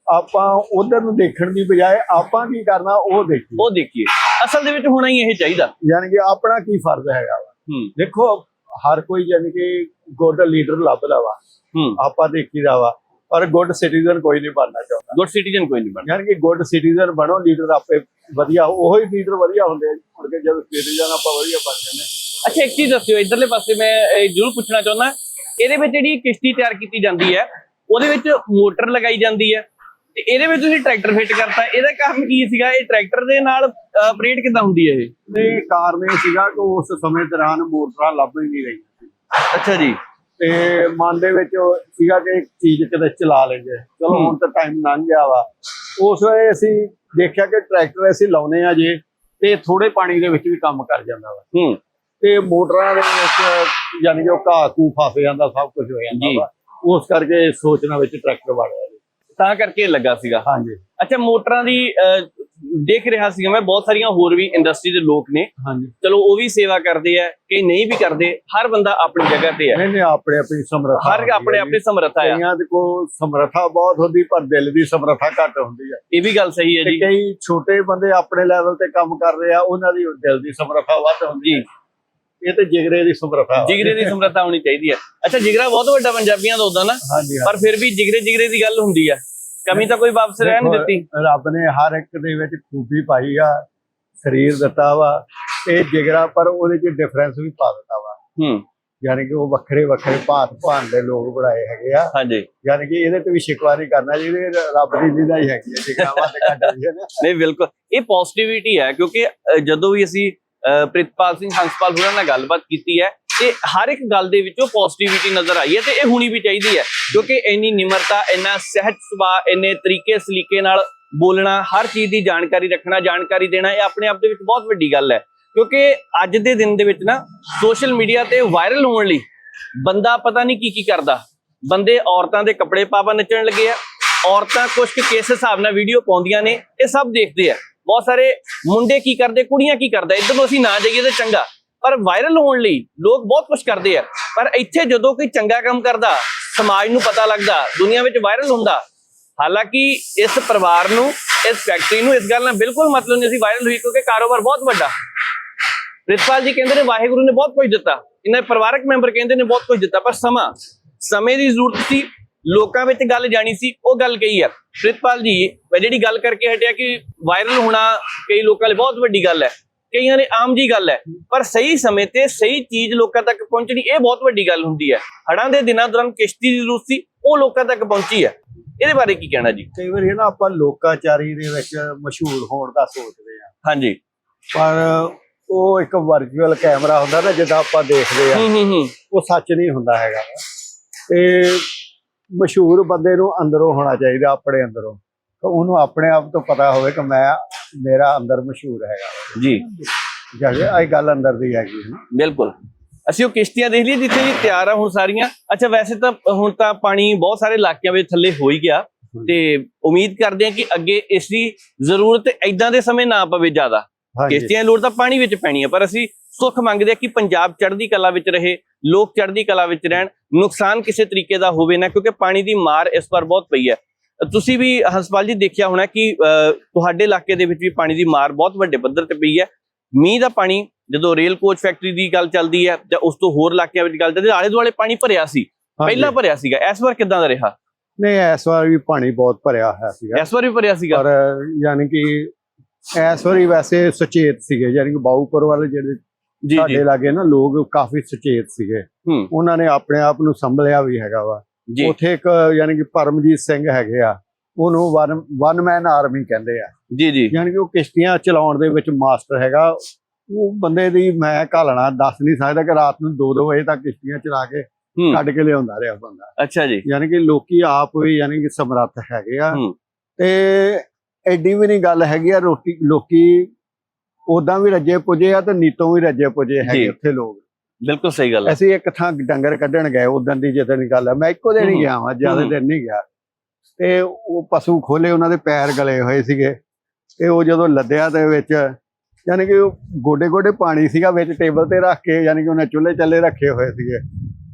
ਆਪਾਂ ਉਧਰ ਨੂੰ ਦੇਖਣ ਦੀ ਬਜਾਏ ਆਪਾਂ ਕੀ ਕਰਨਾ ਉਹ ਦੇਖੀਏ। ਉਹ ਦੇਖੀਏ। ਅਸਲ ਦੇ ਵਿੱਚ ਹੋਣਾ ਹੀ ਇਹ ਚਾਹੀਦਾ। ਯਾਨੀ ਕਿ ਆਪਣਾ ਕੀ ਫਰਜ਼ ਹੈਗਾ ਵਾ। ਦੇਖੋ ਹਰ ਕੋਈ ਯਾਨੀ ਕਿ ਗੁੱਡ ਲੀਡਰ ਲੱਭਦਾ ਵਾ। ਹੂੰ। ਆਪਾਂ ਦੇਖੀਦਾ ਵਾ। ਪਰ ਗੁੱਡ ਸਿਟੀਜ਼ਨ ਕੋਈ ਨਹੀਂ ਬਣਨਾ ਚਾਹੁੰਦਾ। ਗੁੱਡ ਸਿਟੀਜ਼ਨ ਕੋਈ ਨਹੀਂ ਬਣਦਾ। ਯਾਨੀ ਕਿ ਗੁੱਡ ਸਿਟੀਜ਼ਨ ਬਣੋ ਲੀਡਰ ਆਪੇ ਵਧੀਆ ਉਹੀ ਲੀਡਰ ਵਧੀਆ ਹੁੰਦੇ ਆ। ਮੁੜ ਕੇ ਜਦ ਸਿਟੀਜ਼ਨ ਆਪਾਂ ਵਧੀਆ ਬਣ ਜਾਂਦੇ ਹਾਂ। ਅੱਛਾ ਇੱਕ ਚੀਜ਼ ਦੱਸਿਓ ਇਧਰਲੇ ਪਾਸੇ ਮੈਂ ਇਹ ਜ਼ਰੂਰ ਪੁੱਛਣਾ ਚਾਹੁੰਦਾ। ਇਹਦੇ ਵਿੱਚ ਜਿਹੜੀ ਕਿਸ਼ਤੀ ਤਿਆਰ ਕੀਤੀ ਜਾਂਦੀ ਹੈ ਉਹਦੇ ਵਿੱਚ ਮੋਟਰ ਲਗਾਈ ਜਾਂਦੀ ਹੈ। ਤੇ ਇਹਦੇ ਵਿੱਚ ਤੁਸੀਂ ਟਰੈਕਟਰ ਫਿੱਟ ਕਰਤਾ ਇਹਦਾ ਕਾਰਨ ਕੀ ਸੀਗਾ? ਇਹ ਟਰੈਕਟਰ ਦੇ ਨਾਲ ਆਪਰੇਟ ਕਿੱਦਾਂ ਹੁੰਦੀ ਹੈ ਇਹ? ਤੇ ਕਾਰਨ ਇਹ ਸੀਗਾ ਕਿ ਉਸ ਸਮੇਂ ਦੌਰਾਨ ਮੋਟਰਾਂ ਲੱਭ ਹੀ ਨਹੀਂ ਰਹੀਆਂ ਅੱਛਾ ਜੀ। ਤੇ ਮਨ ਦੇ ਵਿੱਚ ਸੀਗਾ ਕਿ ਇੱਕ ਚੀਜ਼ ਕਿਤੇ ਚਲਾ ਲੈਂਦੇ ਚਲੋ। ਹੁਣ ਤਾਂ ਟਾਈਮ ਲੰਘ ਗਿਆ ਵਾ। ਉਸ ਵੇਲੇ ਅਸੀਂ ਦੇਖਿਆ ਕਿ ਟਰੈਕਟਰ ਅਸੀਂ ਲਾਉਨੇ ਆ ਜੇ ਤੇ ਥੋੜੇ ਪਾਣੀ ਦੇ ਵਿੱਚ ਵੀ ਕੰਮ ਕਰ ਜਾਂਦਾ ਵਾ। ਹੂੰ। ਤੇ ਮੋਟਰਾਂ ਦੇ ਵਿੱਚ ਯਾਨੀ ਕਿ ਉਹ ਘਾਹ ਕੂ ਫਸ ਜਾਂਦਾ ਸਭ ਕੁਝ ਹੋ ਜਾਂਦਾ। ਵਾ। ਉਸ ਕਰਕੇ ਸੋਚਣਾ ਵਿੱਚ ਟਰੈਕਟਰ ਵੜਿਆ ਜੀ ਤਾਂ ਕਰਕੇ ਲੱਗਾ ਸੀਗਾ। ਹਾਂਜੀ। ਅੱਛਾ ਮੋਟਰਾਂ ਦੀ ਦੇਖ ਰਿਹਾ ਸੀਗਾ ਮੈਂ ਬਹੁਤ ਸਾਰੀਆਂ ਹੋਰ ਵੀ ਇੰਡਸਟਰੀ ਦੇ ਲੋਕ ਨੇ। ਹਾਂਜੀ। ਚਲੋ ਉਹ ਵੀ ਸੇਵਾ ਕਰਦੇ ਆ ਕਈ ਨਹੀਂ ਵੀ ਕਰਦੇ ਹਰ ਬੰਦਾ ਆਪਣੀ ਜਗ੍ਹਾ ਤੇ ਹੈ ਨਹੀਂ ਨਹੀਂ ਆਪਣੇ ਆਪਣੀ ਸਮਰੱਥਾ ਹਰ ਹੈ ਆਪਣੇ। ਆਪਣੀ ਸਮਰੱਥਾ ਆ। ਕਈਆਂ ਦੇ ਕੋਲ ਸਮਰੱਥਾ ਬਹੁਤ ਹੁੰਦੀ ਪਰ ਦਿਲ ਦੀ ਸਮਰੱਥਾ ਘੱਟ ਹੁੰਦੀ ਹੈ ਇਹ ਵੀ ਗੱਲ ਸਹੀ ਹੈ ਜੀ। ਕਈ ਛੋਟੇ ਬੰਦੇ ਆਪਣੇ ਲੈਵਲ ਤੇ ਕੰਮ ਕਰ ਰਹੇ ਆ ਉਹਨਾਂ ਦੀ ਦਿਲ ਦੀ ਸਮਰੱਥਾ ਵੱਧ ਹੁੰਦੀ ਹੈ। ਇਹ ਤੇ ਜਿਗਰੇ ਦੀ ਸਮਰੱਥਾ। ਜਿਗਰੇ ਦੀ ਸਮਰੱਥਾ ਹੋਣੀ ਚਾਹੀਦੀ ਹੈ। ਅੱਛਾ ਜਿਗਰਾ ਬਹੁਤ ਵੱਡਾ ਪੰਜਾਬੀਆਂ ਦਾ ਹੁੰਦਾ ਨਾ। ਹਾਂਜੀ ਪਰ ਫਿਰ ਵੀ ਜਿਗਰੇ ਜਿਗਰੇ ਦੀ ਗੱਲ ਹੁੰਦੀ ਆ। ਕਮੀ ਤਾਂ ਕੋਈ ਵਾਪਸ ਰਹਿ ਨਹੀਂ ਦੇਖੋ, ਦਿੱਤੀ। ਰੱਬ ਨੇ ਹਰ ਇੱਕ ਦੇ ਵਿੱਚ ਖੂਬੀ ਪਾਈ ਆ ਸਰੀਰ ਦਿੱਤਾ ਵਾ ਤੇ ਜਿਗਰਾ ਪਰ ਉਹਦੇ ਚ ਡਿਫਰੈਂਸ ਵੀ ਪਾ ਦਿੱਤਾ ਵਾ। ਹੂੰ। ਯਾਨੀ ਕਿ ਉਹ ਵੱਖਰੇ ਵੱਖਰੇ ਭਾਂਤ ਭਾਂਤ ਦੇ ਲੋਕ ਬਣਾਏ ਹੈਗੇ ਆ। ਹਾਂਜੀ। ਯਾਨੀ ਕਿ ਇਹਦੇ ਤੇ ਵੀ ਸ਼ਿਕਵਾ ਨਹੀਂ ਕਰਨਾ ਜਿਹਦੇ ਰੱਬ ਦੀ ਲੀਲਾ ਹੀ ਹੈਗੀ ਹੈ ਜਿਗਰਾਵਾਂ ਤੇ ਘੱਟ ਹੈ ਨਾ ਨਹੀਂ ਬਿਲਕੁਲ। ਇਹ ਪੋਜ਼ਿਟਿਵਿਟੀ ਹੈ ਕਿਉਂਕਿ ਅ, ਜਦੋਂ ਵੀ ਅਸੀਂ ਅ, ਪ੍ਰਿਤਪਾਲ ਸਿੰਘ ਹੰਸਪਾਲ ਹੋਰਾਂ ਨਾਲ ਗੱਲਬਾਤ ਕੀਤੀ ਹੈ ਤੇ ਹਰ ਇੱਕ ਗੱਲ ਦੇ ਵਿੱਚੋਂ ਪੋਜ਼ਿਟਿਵਿਟੀ ਨਜ਼ਰ ਆਈ ਹੈ ਤੇ ਇਹ ਹੋਣੀ ਵੀ ਚਾਹੀਦੀ ਹੈ, ਕਿਉਂਕਿ ਇੰਨੀ ਨਿਮਰਤਾ, ਇੰਨਾ ਸਹਿਜ ਸੁਭਾਅ, ਇੰਨੇ ਤਰੀਕੇ, ਸਲੀਕੇ ਨਾਲ ਬੋਲਣਾ, ਹਰ ਚੀਜ਼ ਦੀ ਜਾਣਕਾਰੀ ਰੱਖਣਾ, ਜਾਣਕਾਰੀ ਦੇਣਾ, ਇਹ ਆਪਣੇ ਆਪ ਦੇ ਵਿੱਚ ਬਹੁਤ ਵੱਡੀ ਗੱਲ ਹੈ। ਕਿਉਂਕਿ ਅੱਜ ਦੇ ਦਿਨ ਦੇ ਵਿੱਚ ਨਾ ਸੋਸ਼ਲ ਮੀਡੀਆ ਤੇ ਵਾਇਰਲ ਹੋਣ ਲਈ ਬੰਦਾ ਪਤਾ ਨਹੀਂ ਕੀ ਕੀ ਕਰਦਾ। ਬੰਦੇ ਔਰਤਾਂ ਦੇ ਕੱਪੜੇ ਪਾਪਾ ਨੱਚਣ ਲੱਗੇ ਆ, ਔਰਤਾਂ ਕੁਝ ਕੁ ਕਿਸ ਹਿਸਾਬ ਨਾਲ ਵੀਡੀਓ ਪਾਉਂਦੀਆਂ ਨੇ, ਇਹ ਸਭ ਦੇਖਦੇ ਆ। ਬਹੁਤ ਸਾਰੇ ਮੁੰਡੇ ਕੀ ਕਰਦੇ, ਕੁੜੀਆਂ ਕੀ ਕਰਦਾ, ਇਧਰ ਨੂੰ ਅਸੀਂ ਨਾ ਜਾਈਏ ਤੇ ਚੰਗਾ। ਪਰ ਵਾਇਰਲ ਹੋਣ ਲਈ ਲੋਕ ਬਹੁਤ ਕੁਝ ਕਰਦੇ ਆ। ਪਰ ਇੱਥੇ ਜਦੋਂ ਕੋਈ ਚੰਗਾ ਕੰਮ ਕਰਦਾ, ਸਮਾਜ ਨੂੰ ਪਤਾ ਲੱਗਦਾ, ਦੁਨੀਆ ਵਿੱਚ ਵਾਇਰਲ ਹੁੰਦਾ, ਹਾਲਾਂਕਿ ਇਸ ਪਰਿਵਾਰ ਨੂੰ, ਇਸ ਫੈਕਟਰੀ ਨੂੰ ਇਸ ਗੱਲ ਨਾਲ ਬਿਲਕੁਲ ਮਤਲਬ ਨਹੀਂ ਸੀ ਵਾਇਰਲ ਹੋਈ ਕਿਉਂਕਿ ਕਾਰੋਬਾਰ ਬਹੁਤ ਵੱਡਾ। ਪ੍ਰਿਤਪਾਲ ਜੀ ਕਹਿੰਦੇ ਨੇ ਵਾਹਿਗੁਰੂ ਨੇ ਬਹੁਤ ਕੁਝ ਦਿੱਤਾ। ਇਹਨਾਂ ਪਰਿਵਾਰਕ ਮੈਂਬਰ ਕਹਿੰਦੇ ਨੇ ਬਹੁਤ ਕੁਝ ਦਿੱਤਾ, ਪਰ ਸਮਾਂ, ਸਮੇਂ ਦੀ ਜ਼ਰੂਰਤ ਸੀ, ਲੋਕਾਂ ਵਿੱਚ ਗੱਲ ਜਾਣੀ ਸੀ, ਉਹ ਗੱਲ ਕਹੀ ਹੈ ਪ੍ਰਿਤਪਾਲ ਜੀ, ਮੈਂ ਜਿਹੜੀ ਗੱਲ ਕਰਕੇ ਹਟਿਆ ਕਿ ਵਾਇਰਲ ਹੋਣਾ ਕਈ ਲੋਕਾਂ ਲਈ ਬਹੁਤ ਵੱਡੀ ਗੱਲ ਹੈ। ਕਈਆਂ ਲਈ ਆਮ ਜੀ ਗੱਲ ਹੈ ਪਰ ਸਹੀ ਸਮੇਂ ਤੇ ਸਹੀ ਚੀਜ਼ ਲੋਕਾਂ ਤੱਕ ਪਹੁੰਚਣੀ ਇਹ ਬਹੁਤ ਵੱਡੀ ਗੱਲ ਹੁੰਦੀ ਹੈ। ਹੜਾਂ ਦੇ ਦਿਨਾਂ ਦੌਰਾਨ ਕਿਸ਼ਤੀ ਦੀ ਜ਼ਰੂਰਤ ਸੀ ਉਹ ਲੋਕਾਂ ਤੱਕ ਪਹੁੰਚੀ ਹੈ। ਇਹਦੇ ਬਾਰੇ ਕੀ ਕਹਿਣਾ ਜੀ? ਕਈ ਵਾਰੀ ਨਾ ਆਪਾਂ ਲੋਕਾਚਾਰੀ ਦੇ ਵਿੱਚ ਮਸ਼ਹੂਰ ਹੋਣ ਦਾ ਸੋਚਦੇ ਆ ਹਾਂਜੀ। ਪਰ ਉਹ ਇੱਕ ਵਰਚੁਅਲ ਕੈਮਰਾ ਹੁੰਦਾ ਨਾ ਜਿੱਦਾਂ ਆਪਾਂ ਦੇਖਦੇ ਆ ਹੂੰ ਹੂੰ ਹੂੰ। ਉਹ ਸੱਚ ਨਹੀਂ ਹੁੰਦਾ ਹੈਗਾ। ਤੇ ਮਸ਼ਹੂਰ ਬੰਦੇ ਨੂੰ ਅੰਦਰੋਂ ਹੋਣਾ ਚਾਹੀਦਾ ਆਪਣੇ ਅੰਦਰੋਂ। ਤਾਂ ਉਹਨੂੰ ਆਪਣੇ ਆਪ ਤੋਂ ਪਤਾ ਹੋਵੇ ਕਿ ਮੈਂ ਮੇਰਾ ਅੰਦਰ ਮਸ਼ਹੂਰ ਹੈਗਾ। ਜੀ। ਜਿਹੜੇ ਇਹ ਗੱਲ ਅੰਦਰ ਦੀ ਹੈਗੀ ਹੈ ਨਾ। ਬਿਲਕੁਲ। ਅਸੀਂ ਉਹ ਕਿਸ਼ਤੀਆਂ ਦੇਖ ਲਈ ਜਿੱਥੇ ਵੀ ਤਿਆਰ ਆ ਹੁਣ ਸਾਰੀਆਂ। ਅੱਛਾ ਵੈਸੇ ਤਾਂ ਹੁਣ ਤਾਂ ਪਾਣੀ ਬਹੁਤ ਸਾਰੇ ਇਲਾਕਿਆਂ ਵਿੱਚ ਥੱਲੇ ਹੋ ਹੀ ਗਿਆ। ਤੇ ਉਮੀਦ ਕਰਦੇ ਹਾਂ ਕਿ ਅੱਗੇ ਇਸ ਦੀ ਜ਼ਰੂਰਤ ਇਦਾਂ ਦੇ ਸਮੇਂ ਨਾ ਪਵੇ ਜ਼ਿਆਦਾ। ਕਿਸ਼ਤੀਆਂ ਲੋੜ ਤਾਂ ਪਾਣੀ ਵਿੱਚ ਪੈਣੀ ਹੈ ਪਰ ਅਸੀਂ ਸੁੱਖ ਮੰਗਦੇ ਹਾਂ ਕਿ ਪੰਜਾਬ ਚੜ੍ਹਦੀ ਕਲਾ ਵਿੱਚ ਰਹੇ ਲੋਕ ਚੜ੍ਹਦੀ ਕਲਾ ਵਿੱਚ ਰਹਿਣ। ਨੁਕਸਾਨ ਕਿਸੇ ਤਰੀਕੇ ਦਾ ਹੋਵੇ ਨਾ ਕਿਉਂਕਿ ਪਾਣੀ ਦੀ ਮਾਰ ਇਸ ਵਾਰ ਬਹੁਤ ਪਈ ਹੈ। ਤੁਸੀਂ ਵੀ ਹੰਸਪਾਲ ਜੀ ਦੇਖਿਆ ਹੋਣਾ ਕਿ ਤੁਹਾਡੇ ਇਲਾਕੇ ਦੇ ਵਿੱਚ ਵੀ ਪਾਣੀ ਦੀ ਮਾਰ ਬਹੁਤ ਵੱਡੇ ਪੱਧਰ ਤੇ ਪਈ ਹੈ। ਮੀਂਹ ਦਾ ਪਾਣੀ ਜਦੋਂ ਰੇਲ ਕੋਚ ਫੈਕਟਰੀ ਦੀ ਗੱਲ ਚੱਲਦੀ ਹੈ ਜਾਂ ਉਸ ਤੋਂ ਹੋਰ ਇਲਾਕਿਆਂ ਵਿੱਚ ਗੱਲ ਚੱਲਦੀ ਹੈ ਆਲੇ ਦੁਆਲੇ ਪਾਣੀ ਭਰਿਆ ਸੀ। ਪਹਿਲਾਂ ਭਰਿਆ ਸੀਗਾ ਇਸ ਵਾਰ ਕਿਦਾਂ ਦਾ ਰਿਹਾ? ਨਹੀਂ ਇਸ ਵਾਰ ਵੀ ਪਾਣੀ ਬਹੁਤ ਭਰਿਆ ਹੋਇਆ ਸੀਗਾ। ਇਸ ਵਾਰ ਵੀ ਭਰਿਆ ਸੀਗਾ? ਪਰ ਯਾਨੀ ਕਿ ਇਸ ਵਾਰੀ ਵੈਸੇ ਸੁਚੇਤ ਸੀਗੇ ਯਾਨੀ ਕਿ ਬਾਊਪੁਰ ਵਾਲੇ ਜਿਹੜੇ ਜੀ ਜੀ। ਸਾਡੇ ਲਾਗੇ ਨਾ ਲੋਕ ਕਾਫੀ ਸੁਚੇਤ ਸੀਗੇ। ਹੂੰ। ਉਹਨਾਂ ਨੇ ਆਪਣੇ ਆਪ ਨੂੰ ਸੰਭਲਿਆ ਵੀ ਹੈਗਾ ਵਾ। ਜੀ। ਉੱਥੇ ਇੱਕ ਯਾਨੀ ਕਿ ਪਰਮਜੀਤ ਸਿੰਘ ਹੈਗੇ ਆ ਉਹਨੂੰ ਵਨ ਵਨ ਮੈਨ ਆਰਮੀ ਕਹਿੰਦੇ ਆ। ਜੀ ਜੀ। ਯਾਨੀ ਕਿ ਉਹ ਕਿਸ਼ਤੀਆਂ ਚਲਾਉਣ ਦੇ ਵਿੱਚ ਮਾਸਟਰ ਹੈਗਾ। ਉਹ ਬੰਦੇ ਦੀ ਮੈਂ ਘਾਲਣਾ ਦੱਸ ਨਹੀਂ ਸਕਦਾ ਕਿ ਰਾਤ ਨੂੰ 2-2 ਵਜੇ ਤੱਕ ਕਿਸ਼ਤੀਆਂ ਚਲਾ ਕੇ ਕੱਢ ਕੇ ਲਿਆਉਂਦਾ ਰਿਹਾ ਬੰਦਾ। ਅੱਛਾ ਜੀ। ਯਾਨੀ ਕਿ ਲੋਕੀ ਆਪ ਵੀ ਯਾਨੀ ਕਿ ਸਮਰੱਥ ਹੈਗੇ ਆ। ਤੇ ਐਡੀ ਵੀ ਨਹੀਂ ਗੱਲ ਹੈਗੀ ਆ ਰੋਟੀ ਲੋਕੀ ਉਦਾਂ ਵੀ ਰੱਜੇ ਪੁਜੇ ਆ ਤੇ ਨੀਤੋਂ ਵੀ ਰੱਜੇ ਪੁਜੇ। ਹੈਗੇ ਉੱਥੇ ਲੋਕ। ਬਿਲਕੁਲ ਸਹੀ ਗੱਲ ਹੈ ਅਸੀਂ ਇੱਕ ਥਾਂ ਡੰਗਰ ਕੱਢਣ ਗਏ ਉਦੋਂ ਦੀ ਜਦੋਂ ਦੀ ਗੱਲ ਹੈ ਮੈਂ ਇੱਕੋ ਦਿਨ ਹੂੰ। ਗਿਆ ਵਾਂ ਜ਼ਿਆਦਾ। ਦਿਨ ਨਹੀਂ ਗਿਆ। ਤੇ ਉਹ ਪਸ਼ੂ ਖੋਲੇ ਉਹਨਾਂ ਦੇ ਪੈਰ ਗਲੇ ਹੋਏ ਸੀਗੇ। ਤੇ ਉਹ ਜਦੋਂ ਲੱਦਿਆ ਦੇ ਵਿੱਚ ਯਾਨੀ ਕਿ ਉਹ ਗੋਡੇ ਗੋਡੇ ਪਾਣੀ ਸੀਗਾ ਵਿੱਚ ਟੇਬਲ ਤੇ ਰੱਖ ਕੇ ਯਾਨੀ ਕਿ ਉਹਨੇ ਚੁੱਲ੍ਹੇ ਚੱਲੇ ਰੱਖੇ ਹੋਏ ਸੀਗੇ।